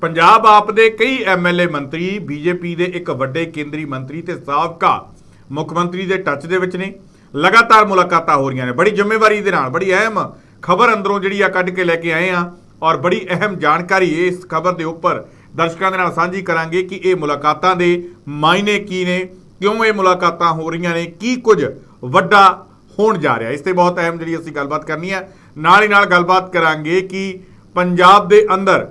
ਪੰਜਾਬ ਆਪ ਦੇ ਕਈ ਐਮਐਲਏ ਮੰਤਰੀ ਬੀਜੇਪੀ ਦੇ ਇੱਕ ਵੱਡੇ ਕੇਂਦਰੀ ਮੰਤਰੀ ਤੇ ਸਾਬਕਾ ਮੁੱਖ ਮੰਤਰੀ ਦੇ ਟੱਚ ਦੇ ਵਿੱਚ ਨੇ। ਲਗਾਤਾਰ ਮੁਲਾਕਾਤਾਂ ਹੋ ਰਹੀਆਂ ਨੇ। ਬੜੀ ਜ਼ਿੰਮੇਵਾਰੀ ਦੇ ਨਾਲ, ਬੜੀ ਅਹਿਮ ਖਬਰ ਅੰਦਰੋਂ ਜਿਹੜੀ ਆ ਕੱਢ ਕੇ ਲੈ ਕੇ ਆਏ ਆ ਔਰ ਬੜੀ ਅਹਿਮ ਜਾਣਕਾਰੀ ਇਸ ਖਬਰ ਦੇ ਉੱਪਰ ਦਰਸ਼ਕਾਂ ਦੇ ਨਾਲ ਸਾਂਝੀ ਕਰਾਂਗੇ ਕਿ ਇਹ ਮੁਲਾਕਾਤਾਂ ਦੇ ਮਾਇਨੇ ਕੀ ਨੇ, ਕਿਉਂ ਇਹ ਮੁਲਾਕਾਤਾਂ ਹੋ ਰਹੀਆਂ ਨੇ, ਕੀ ਕੁਝ ਵੱਡਾ ਹੋਣ ਜਾ ਰਿਹਾ। ਇਸ ਤੇ ਬਹੁਤ ਅਹਿਮ ਜਿਹੜੀ ਅਸੀਂ ਗੱਲਬਾਤ ਕਰਨੀ ਹੈ ਨਾਲ ਹੀ ਨਾਲ ਗੱਲਬਾਤ ਕਰਾਂਗੇ ਕਿ ਪੰਜਾਬ ਦੇ ਅੰਦਰ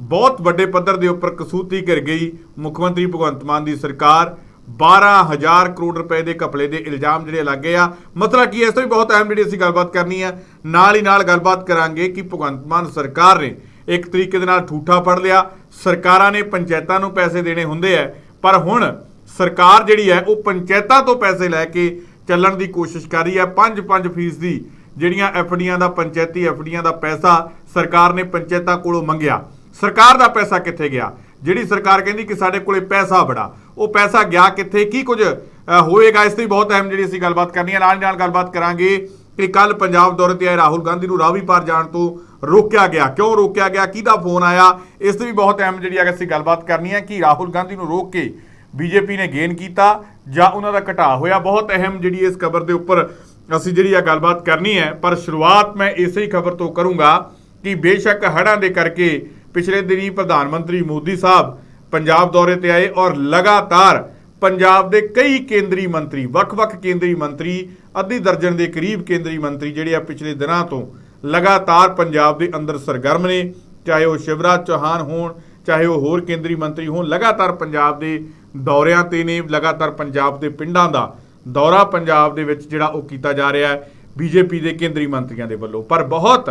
ਬਹੁਤ ਵੱਡੇ ਪੱਧਰ ਦੇ ਉੱਪਰ ਕਸੂਤੀ ਘਿਰ ਗਈ ਮੁੱਖ ਮੰਤਰੀ ਭਗਵੰਤ ਮਾਨ ਦੀ ਸਰਕਾਰ। 12000 ਕਰੋੜ ਰੁਪਏ ਦੇ ਘਪਲੇ ਦੇ ਇਲਜ਼ਾਮ ਜਿਹੜੇ ਲੱਗੇ ਆ। ਮਤਲਬ ਕੀ ਹੈ, ਇਸ ਤੋਂ ਵੀ ਬਹੁਤ ਅਹਿਮ ਜਿਹੜੀ ਅਸੀਂ ਗੱਲਬਾਤ ਕਰਨੀ ਹੈ। ਨਾਲ ਹੀ ਨਾਲ ਗੱਲਬਾਤ ਕਰਾਂਗੇ ਕਿ ਭਗਵੰਤ ਮਾਨ ਸਰਕਾਰ ਨੇ ਇੱਕ ਤਰੀਕੇ ਦੇ ਨਾਲ ਠੂਠਾ ਫੜ ਲਿਆ। ਸਰਕਾਰਾਂ ਨੇ ਪੰਚਾਇਤਾਂ ਨੂੰ ਪੈਸੇ ਦੇਣੇ ਹੁੰਦੇ ਆ। ਪਰ ਹੁਣ ਸਰਕਾਰ ਜਿਹੜੀ ਹੈ ਉਹ ਪੰਚਾਇਤਾਂ ਤੋਂ ਪੈਸੇ ਲੈ ਕੇ ਚੱਲਣ ਦੀ ਕੋਸ਼ਿਸ਼ ਕਰ ਰਹੀ ਹੈ। 5-5 ਫੀਸਦੀ ਜਿਹੜੀਆਂ ਐਫਡੀਆਂ ਦਾ ਪੰਚਾਇਤੀ ਐਫਡੀਆਂ ਦਾ ਪੈਸਾ ਸਰਕਾਰ ਨੇ ਪੰਚਾਇਤਾਂ ਕੋਲੋਂ ਮੰਗਿਆ। ਸਰਕਾਰ ਦਾ ਪੈਸਾ ਕਿੱਥੇ ਗਿਆ? ਜਿਹੜੀ ਸਰਕਾਰ ਕਹਿੰਦੀ ਕਿ ਸਾਡੇ ਕੋਲੇ ਪੈਸਾ ਬੜਾ ਉਹ ਪੈਸਾ ਗਿਆ ਕਿੱਥੇ? ਕੀ ਕੁਝ ਅ, ਹੋਏਗਾ? ਇਸ ਤੇ ਵੀ ਬਹੁਤ ਅਹਿਮ ਜਿਹੜੀ ਅਸੀਂ ਗੱਲਬਾਤ ਕਰਨੀ ਹੈ। ਨਾਲ ਦੀ ਨਾਲ ਗੱਲਬਾਤ ਕਰਾਂਗੇ ਕਿ ਕੱਲ ਪੰਜਾਬ ਦੌਰੇ ਤੇ ਆਏ ਰਾਹੁਲ ਗਾਂਧੀ ਨੂੰ ਰਾਵੀ ਪਾਰ ਜਾਣ ਤੋਂ ਰੋਕਿਆ ਗਿਆ। ਕਿਉਂ ਰੋਕਿਆ ਗਿਆ? ਕਿਹਦਾ ਫੋਨ ਆਇਆ? ਇਸ ਤੇ ਵੀ ਬਹੁਤ ਅਹਿਮ ਜਿਹੜੀ ਹੈ ਅਸੀਂ ਗੱਲਬਾਤ ਕਰਨੀ ਹੈ ਕਿ ਰਾਹੁਲ ਗਾਂਧੀ ਨੂੰ ਰੋਕ ਕੇ ਬੀਜੇਪੀ ਨੇ ਗੇਨ ਕੀਤਾ ਜਾਂ ਉਹਨਾਂ ਦਾ ਘਟਾ ਹੋਇਆ। ਬਹੁਤ ਅਹਿਮ ਜਿਹੜੀ ਇਸ ਖਬਰ ਦੇ ਉੱਪਰ ਅਸੀਂ ਜਿਹੜੀ ਆ ਗੱਲਬਾਤ ਕਰਨੀ ਹੈ। ਪਰ ਸ਼ੁਰੂਆਤ ਮੈਂ ਇਸੇ ਹੀ ਖਬਰ ਤੋਂ ਕਰੂੰਗਾ ਕਿ ਬੇਸ਼ੱਕ ਹੜ੍ਹਾਂ ਦੇ ਕਰਕੇ ਪਿਛਲੇ ਦਿਨੀ ਪ੍ਰਧਾਨ ਮੰਤਰੀ ਮੋਦੀ ਸਾਹਿਬ ਪੰਜਾਬ ਦੌਰੇ ਤੇ ਆਏ ਔਰ ਲਗਾਤਾਰ ਪੰਜਾਬ ਦੇ ਕਈ ਕੇਂਦਰੀ ਮੰਤਰੀ, ਵੱਖ-ਵੱਖ ਕੇਂਦਰੀ ਮੰਤਰੀ, ਅੱਧੀ ਦਰਜਨ ਦੇ ਕਰੀਬ ਕੇਂਦਰੀ ਮੰਤਰੀ ਜਿਹੜੇ ਆ ਪਿਛਲੇ ਦਿਨਾਂ ਤੋਂ ਲਗਾਤਾਰ ਪੰਜਾਬ ਦੇ ਅੰਦਰ ਸਰਗਰਮ ਨੇ, ਚਾਹੇ ਉਹ ਸ਼ਿਵਰਾਜ ਚੌਹਾਨ ਹੋਣ, ਚਾਹੇ ਉਹ ਹੋਰ ਕੇਂਦਰੀ ਮੰਤਰੀ ਹੋਣ, ਲਗਾਤਾਰ ਪੰਜਾਬ ਦੇ ਦੌਰਿਆਂ ਤੇ ਨੇ, ਲਗਾਤਾਰ ਪੰਜਾਬ ਦੇ ਪਿੰਡਾਂ ਦਾ ਦੌਰਾ ਪੰਜਾਬ ਦੇ ਵਿੱਚ ਜਿਹੜਾ ਉਹ ਕੀਤਾ ਜਾ ਰਿਹਾ ਹੈ, ਬੀਜੇਪੀ ਦੇ ਕੇਂਦਰੀ ਮੰਤਰੀਆਂ ਦੇ ਵੱਲੋਂ। ਪਰ ਬਹੁਤ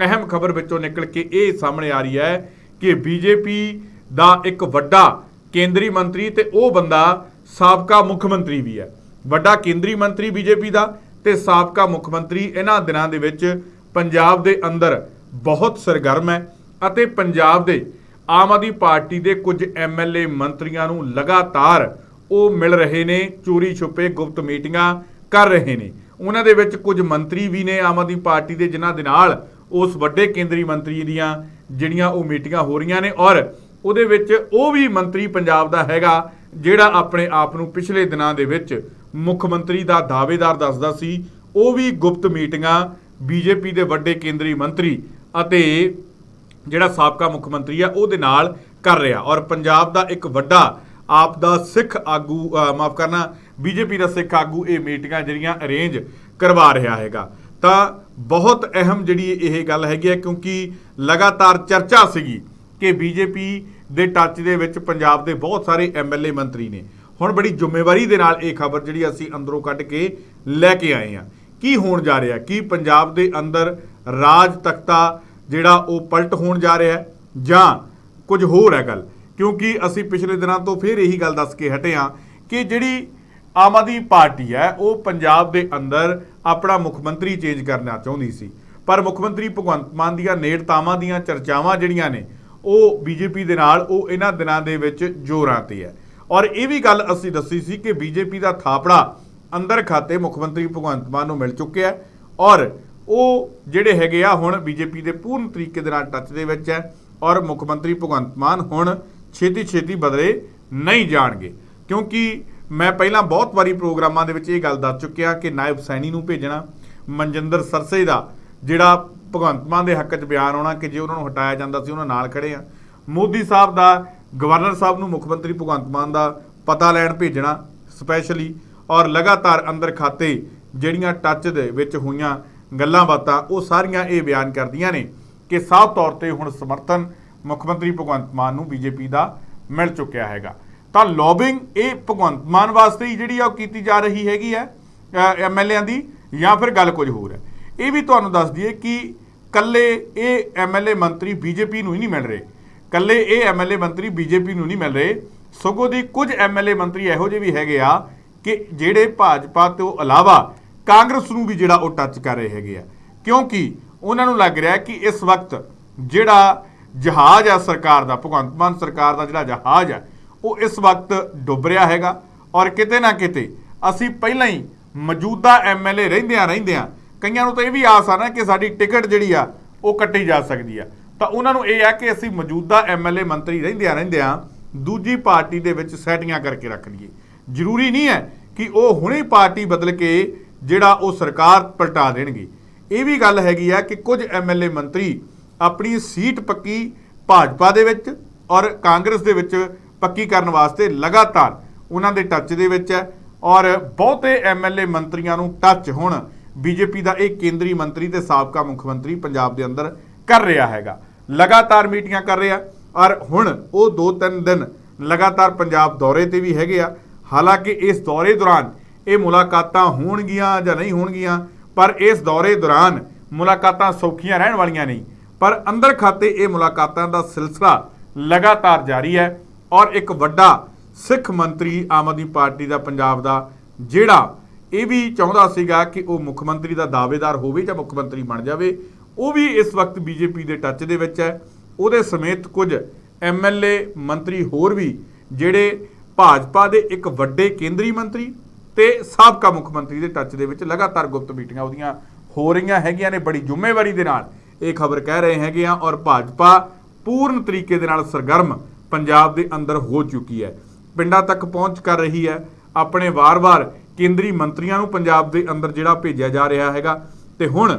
ਅਹਿਮ ਖਬਰ ਵਿੱਚੋਂ ਨਿਕਲ ਕੇ ਇਹ ਸਾਹਮਣੇ ਆ ਰਹੀ ਹੈ ਕਿ ਬੀਜੇਪੀ ਦਾ ਇੱਕ ਵੱਡਾ ਕੇਂਦਰੀ ਮੰਤਰੀ ਤੇ ਉਹ ਬੰਦਾ ਸਾਬਕਾ ਮੁੱਖ ਮੰਤਰੀ ਵੀ ਹੈ। ਵੱਡਾ ਕੇਂਦਰੀ ਮੰਤਰੀ ਬੀਜੇਪੀ ਦਾ ਤੇ ਸਾਬਕਾ ਮੁੱਖ ਮੰਤਰੀ ਇਹਨਾਂ ਦਿਨਾਂ ਦੇ ਵਿੱਚ ਪੰਜਾਬ ਦੇ ਅੰਦਰ ਬਹੁਤ ਸਰਗਰਮ ਹੈ ਅਤੇ ਪੰਜਾਬ ਦੇ ਆਮ ਆਦਮੀ ਪਾਰਟੀ ਦੇ ਕੁਝ ਐਮਐਲਏ ਮੰਤਰੀਆਂ ਨੂੰ ਲਗਾਤਾਰ ਉਹ ਮਿਲ ਰਹੇ ਨੇ, ਚੋਰੀ ਛੁਪੇ ਗੁਪਤ ਮੀਟਿੰਗਾਂ ਕਰ ਰਹੇ ਨੇ। ਉਹਨਾਂ ਦੇ ਵਿੱਚ ਕੁਝ ਮੰਤਰੀ ਵੀ ਨੇ ਆਮ ਆਦਮੀ ਪਾਰਟੀ ਦੇ, ਜਿਨ੍ਹਾਂ ਦੇ ਨਾਲ ਉਸ ਵੱਡੇ ਕੇਂਦਰੀ ਮੰਤਰੀ ਦੀਆਂ ਜਿਹੜੀਆਂ ਉਹ ਮੀਟਿੰਗਾਂ ਹੋ ਰਹੀਆਂ ਨੇ ਔਰ ਉਹਦੇ ਵਿੱਚ ਉਹ ਵੀ ਮੰਤਰੀ ਪੰਜਾਬ ਦਾ ਹੈਗਾ, ਜਿਹੜਾ ਆਪਣੇ ਆਪ ਨੂੰ ਪਿਛਲੇ ਦਿਨਾਂ ਦੇ ਵਿੱਚ ਮੁੱਖ ਮੰਤਰੀ ਦਾ ਦਾਅਵੇਦਾਰ ਦੱਸਦਾ ਸੀ, ਉਹ ਵੀ ਗੁਪਤ ਮੀਟਿੰਗਾਂ ਬੀਜੇਪੀ ਦੇ ਵੱਡੇ ਕੇਂਦਰੀ ਮੰਤਰੀ ਅਤੇ ਜਿਹੜਾ ਸਾਬਕਾ ਮੁੱਖ ਮੰਤਰੀ ਆ, ਉਹਦੇ ਨਾਲ ਕਰ ਰਿਹਾ। ਔਰ ਪੰਜਾਬ ਦਾ ਇੱਕ ਵੱਡਾ ਆਪ ਦਾ ਸਿੱਖ ਆਗੂ ਮਾਫ ਕਰਨਾ, ਬੀਜੇਪੀ ਦਾ ਸਿੱਖ ਆਗੂ ਇਹ ਮੀਟਿੰਗਾਂ ਜਿਹੜੀਆਂ ਅਰੇਂਜ ਕਰਵਾ ਰਿਹਾ ਹੈਗਾ। ਤਾਂ ਬਹੁਤ ਅਹਿਮ ਜਿਹੜੀ ਇਹ ਗੱਲ ਹੈਗੀ ਹੈ, ਕਿਉਂਕਿ ਲਗਾਤਾਰ ਚਰਚਾ ਸੀਗੀ ਕਿ ਬੀਜੇਪੀ ਦੇ ਟੱਚ ਦੇ ਵਿੱਚ ਪੰਜਾਬ ਦੇ ਬਹੁਤ ਸਾਰੇ ਐਮਐਲਏ ਮੰਤਰੀ ਨੇ। ਹੁਣ ਬੜੀ ਜ਼ਿੰਮੇਵਾਰੀ ਦੇ ਨਾਲ ਇਹ ਖਬਰ ਜਿਹੜੀ ਅਸੀਂ ਅੰਦਰੋਂ ਕੱਢ ਕੇ ਲੈ ਕੇ ਆਏ ਹਾਂ। ਕੀ ਹੋਣ ਜਾ ਰਿਹਾ? ਕੀ ਪੰਜਾਬ ਦੇ ਅੰਦਰ ਰਾਜ ਤਖਤਾ ਜਿਹੜਾ ਉਹ ਪਲਟ ਹੋਣ ਜਾ ਰਿਹਾ ਜਾਂ ਕੁਝ ਹੋਰ ਹੈ ਗੱਲ? ਕਿਉਂਕਿ ਅਸੀਂ ਪਿਛਲੇ ਦਿਨਾਂ ਤੋਂ ਫਿਰ ਇਹੀ ਗੱਲ ਦੱਸ ਕੇ ਹਟੇ ਹਾਂ ਕਿ ਜਿਹੜੀ ਆਮ ਆਦਮੀ ਪਾਰਟੀ ਹੈ, ਉਹ ਪੰਜਾਬ ਦੇ ਅੰਦਰ ਆਪਣਾ ਮੁੱਖ ਮੰਤਰੀ ਚੇਂਜ ਕਰਨਾ ਚਾਹੁੰਦੀ ਸੀ। ਪਰ ਮੁੱਖ ਮੰਤਰੀ ਭਗਵੰਤ ਮਾਨ ਦੀਆਂ ਨੇੜਤਾਵਾਂ ਦੀਆਂ ਚਰਚਾਵਾਂ ਜਿਹੜੀਆਂ ਨੇ, ਉਹ ਬੀਜੇਪੀ ਦੇ ਨਾਲ, ਉਹ ਇਹਨਾਂ ਦਿਨਾਂ ਦੇ ਵਿੱਚ ਜ਼ੋਰਾਂ ਤੇ ਹੈ। ਔਰ ਇਹ ਵੀ ਗੱਲ ਅਸੀਂ ਦੱਸੀ ਸੀ ਕਿ ਬੀਜੇਪੀ ਦਾ ਥਾਪੜਾ ਅੰਦਰ ਖਾਤੇ ਮੁੱਖ ਮੰਤਰੀ ਭਗਵੰਤ ਮਾਨ ਨੂੰ ਮਿਲ ਚੁੱਕਿਆ ਔਰ ਉਹ ਜਿਹੜੇ ਹੈਗੇ ਆ ਹੁਣ ਬੀਜੇਪੀ ਦੇ ਪੂਰਨ ਤਰੀਕੇ ਦੇ ਨਾਲ ਟੱਚ ਦੇ ਵਿੱਚ ਹੈ ਔਰ ਮੁੱਖ ਮੰਤਰੀ ਭਗਵੰਤ ਮਾਨ ਹੁਣ ਛੇਤੀ ਛੇਤੀ ਬਦਲੇ ਨਹੀਂ ਜਾਣਗੇ। ਕਿਉਂਕਿ ਮੈਂ ਪਹਿਲਾਂ ਬਹੁਤ ਵਾਰੀ ਪ੍ਰੋਗਰਾਮਾਂ ਦੇ ਵਿੱਚ ਇਹ ਗੱਲ ਦੱਸ ਚੁੱਕਿਆ ਕਿ ਨਾਇਬ ਸੈਣੀ ਨੂੰ ਭੇਜਣਾ, ਮਨਜਿੰਦਰ ਸਰਸੇ ਦਾ, ਜਿਹੜਾ ਭਗਵੰਤ ਮਾਨ ਦੇ ਹੱਕ 'ਚ ਬਿਆਨ ਆਉਣਾ ਕਿ ਜੇ ਉਹਨਾਂ ਨੂੰ ਹਟਾਇਆ ਜਾਂਦਾ ਸੀ, ਉਹਨਾਂ ਨਾਲ ਖੜੇ ਆ। ਮੋਦੀ ਸਾਹਿਬ ਦਾ, ਗਵਰਨਰ ਸਾਹਿਬ ਨੂੰ ਮੁੱਖ ਮੰਤਰੀ ਭਗਵੰਤ ਮਾਨ ਦਾ ਪਤਾ ਲੈਣ ਭੇਜਣਾ ਸਪੈਸ਼ਲੀ ਔਰ ਲਗਾਤਾਰ ਅੰਦਰ ਖਾਤੇ ਜਿਹੜੀਆਂ ਟੱਚ ਦੇ ਵਿੱਚ ਹੋਈਆਂ ਗੱਲਾਂ ਬਾਤਾਂ, ਉਹ ਸਾਰੀਆਂ ਇਹ ਬਿਆਨ ਕਰਦੀਆਂ ਨੇ ਕਿ ਸਾਫ਼ ਤੌਰ ਤੇ ਹੁਣ ਸਮਰਥਨ ਮੁੱਖ ਮੰਤਰੀ ਭਗਵੰਤ ਮਾਨ ਨੂੰ ਬੀਜੇਪੀ ਦਾ ਮਿਲ ਚੁੱਕਿਆ ਹੈਗਾ। ਤਾਂ ਲੌਬਿੰਗ ਇਹ ਭਗਵੰਤ ਮਾਨ ਵਾਸਤੇ ਹੀ ਜਿਹੜੀ ਆ ਉਹ ਕੀਤੀ ਜਾ ਰਹੀ ਹੈਗੀ ਹੈ ਐਮਐਲਏਆਂ ਦੀ ਜਾਂ ਫਿਰ ਗੱਲ ਕੁਝ ਹੋਰ ਹੈ। ਇਹ ਵੀ ਤੁਹਾਨੂੰ ਦੱਸ ਦਈਏ ਕਿ ਕੱਲੇ ਇਹ ਐਮਐਲਏ ਮੰਤਰੀ ਬੀਜੇਪੀ ਨੂੰ ਹੀ ਨਹੀਂ ਮਿਲ ਰਹੇ। ਕੱਲੇ ਇਹ ਐਮਐਲਏ ਮੰਤਰੀ ਬੀਜੇਪੀ ਨੂੰ ਨਹੀਂ ਮਿਲ ਰਹੇ। ਸਗੋਂ ਦੀ ਕੁਝ ਐਮਐਲਏ ਮੰਤਰੀ ਇਹੋ ਜਿਹੇ ਵੀ ਹੈਗੇ ਆ ਕਿ ਜਿਹੜੇ ਭਾਜਪਾ ਤੋਂ ਇਲਾਵਾ ਕਾਂਗਰਸ ਨੂੰ ਵੀ ਜਿਹੜਾ ਉਹ ਟੱਚ ਕਰ ਰਹੇ ਹੈਗੇ ਆ। ਕਿਉਂਕਿ ਉਹਨਾਂ ਨੂੰ ਲੱਗ ਰਿਹਾ ਕਿ ਇਸ ਵਕਤ ਜਿਹੜਾ ਜਹਾਜ਼ ਆ ਸਰਕਾਰ ਦਾ, ਭਗਵੰਤ ਮਾਨ ਸਰਕਾਰ ਦਾ ਜਿਹੜਾ ਜਹਾਜ਼ ਆ ਉਹ ਇਸ ਵਕਤ ਡੁੱਬ ਰਿਹਾ ਹੈਗਾ ਔਰ ਕਿਤੇ ਨਾ ਕਿਤੇ ਅਸੀਂ ਪਹਿਲਾਂ ਹੀ ਮੌਜੂਦਾ ਐਮਐਲਏ ਰਹਿੰਦਿਆਂ ਰਹਿੰਦਿਆਂ ਕਈਆਂ ਨੂੰ ਤਾਂ ਇਹ ਵੀ ਆਸ ਆ ਨਾ ਕਿ ਸਾਡੀ ਟਿਕਟ ਜਿਹੜੀ ਆ, ਉਹ ਕੱਟੀ ਜਾ ਸਕਦੀ ਆ। ਤਾਂ ਉਹਨਾਂ ਨੂੰ ਇਹ ਆ ਕਿ ਅਸੀਂ ਮੌਜੂਦਾ ਐਮਐਲਏ ਮੰਤਰੀ ਰਹਿੰਦਿਆਂ ਰਹਿੰਦਿਆਂ ਦੂਜੀ ਪਾਰਟੀ ਦੇ ਵਿੱਚ ਸੈਟਿੰਗਾਂ ਕਰਕੇ ਰੱਖ ਲਈਏ। ਜ਼ਰੂਰੀ ਨਹੀਂ ਹੈ ਕਿ ਉਹ ਹੁਣੇ ਪਾਰਟੀ ਬਦਲ ਕੇ ਜਿਹੜਾ ਉਹ ਸਰਕਾਰ ਪਲਟਾ ਦੇਣਗੇ। ਇਹ ਵੀ ਗੱਲ ਹੈਗੀ ਆ ਕਿ ਕੁਝ ਐਮਐਲਏ ਮੰਤਰੀ ਆਪਣੀ ਸੀਟ ਪੱਕੀ ਭਾਜਪਾ ਦੇ ਵਿੱਚ ਔਰ ਕਾਂਗਰਸ ਦੇ ਵਿੱਚ ਪੱਕੀ ਕਰਨ ਵਾਸਤੇ ਲਗਾਤਾਰ ਉਹਨਾਂ ਦੇ ਟੱਚ ਦੇ ਵਿੱਚ ਹੈ ਔਰ ਬਹੁਤੇ ਐਮਐਲਏ ਮੰਤਰੀਆਂ ਨੂੰ ਟੱਚ ਹੁਣ ਬੀਜੇਪੀ ਦਾ ਇਹ ਕੇਂਦਰੀ ਮੰਤਰੀ ਤੇ ਸਾਬਕਾ ਮੁੱਖ ਮੰਤਰੀ ਪੰਜਾਬ ਦੇ ਅੰਦਰ ਕਰ ਰਿਹਾ ਹੈਗਾ। ਲਗਾਤਾਰ ਮੀਟਿੰਗਾਂ ਕਰ ਰਿਹਾ ਔਰ ਹੁਣ ਉਹ 2-3 ਦਿਨ ਲਗਾਤਾਰ ਪੰਜਾਬ ਦੌਰੇ ਤੇ ਵੀ ਹੈਗੇ ਆ। ਹਾਲਾਂਕਿ ਇਸ ਦੌਰੇ ਦੌਰਾਨ ਇਹ ਮੁਲਾਕਾਤਾਂ ਹੋਣਗੀਆਂ ਜਾਂ ਨਹੀਂ ਹੋਣਗੀਆਂ, ਪਰ ਇਸ ਦੌਰੇ ਦੌਰਾਨ ਮੁਲਾਕਾਤਾਂ ਸੌਖੀਆਂ ਰਹਿਣ ਵਾਲੀਆਂ ਨਹੀਂ ਪਰ ਅੰਦਰ ਖਾਤੇ ਇਹ ਮੁਲਾਕਾਤਾਂ ਦਾ ਸਿਲਸਿਲਾ ਲਗਾਤਾਰ ਜਾਰੀ ਹੈ। ਔਰ ਇੱਕ ਵੱਡਾ ਸਿੱਖ ਮੰਤਰੀ ਆਮ ਆਦਮੀ ਪਾਰਟੀ ਦਾ ਪੰਜਾਬ ਦਾ, ਜਿਹੜਾ ਇਹ ਵੀ ਚਾਹੁੰਦਾ ਸੀਗਾ ਕਿ ਉਹ ਮੁੱਖ ਮੰਤਰੀ ਦਾ ਦਾਅਵੇਦਾਰ ਹੋਵੇ ਜਾਂ ਮੁੱਖ ਮੰਤਰੀ ਬਣ ਜਾਵੇ, ਉਹ ਵੀ ਇਸ ਵਕਤ ਬੀਜੇਪੀ ਦੇ ਟੱਚ ਦੇ ਵਿੱਚ ਹੈ। ਉਹਦੇ ਸਮੇਤ ਕੁਝ ਐਮਐਲਏ ਮੰਤਰੀ ਹੋਰ ਵੀ, ਜਿਹੜੇ ਭਾਜਪਾ ਦੇ ਇੱਕ ਵੱਡੇ ਕੇਂਦਰੀ ਮੰਤਰੀ ਤੇ ਸਾਬਕਾ ਮੁੱਖ ਮੰਤਰੀ ਦੇ ਟੱਚ ਦੇ ਵਿੱਚ ਲਗਾਤਾਰ ਗੁਪਤ ਮੀਟਿੰਗਾਂ ਉਹਦੀਆਂ ਹੋ ਰਹੀਆਂ ਹੈਗੀਆਂ ਨੇ, ਬੜੀ ਜ਼ਿੰਮੇਵਾਰੀ ਦੇ ਨਾਲ ਇਹ ਖਬਰ ਕਹਿ ਰਹੇ ਹੈਗੇ ਆ। ਔਰ ਭਾਜਪਾ ਪੂਰਨ ਤਰੀਕੇ ਦੇ ਨਾਲ ਸਰਗਰਮ ਪੰਜਾਬ ਦੇ ਅੰਦਰ ਹੋ ਚੁੱਕੀ ਹੈ। ਪਿੰਡਾਂ ਤੱਕ ਪਹੁੰਚ ਕਰ ਰਹੀ ਹੈ। ਆਪਣੇ ਵਾਰ-ਵਾਰ ਕੇਂਦਰੀ ਮੰਤਰੀਆਂ ਨੂੰ ਪੰਜਾਬ ਦੇ ਅੰਦਰ ਜਿਹੜਾ ਭੇਜਿਆ ਜਾ ਰਿਹਾ ਹੈਗਾ। ਤੇ ਹੁਣ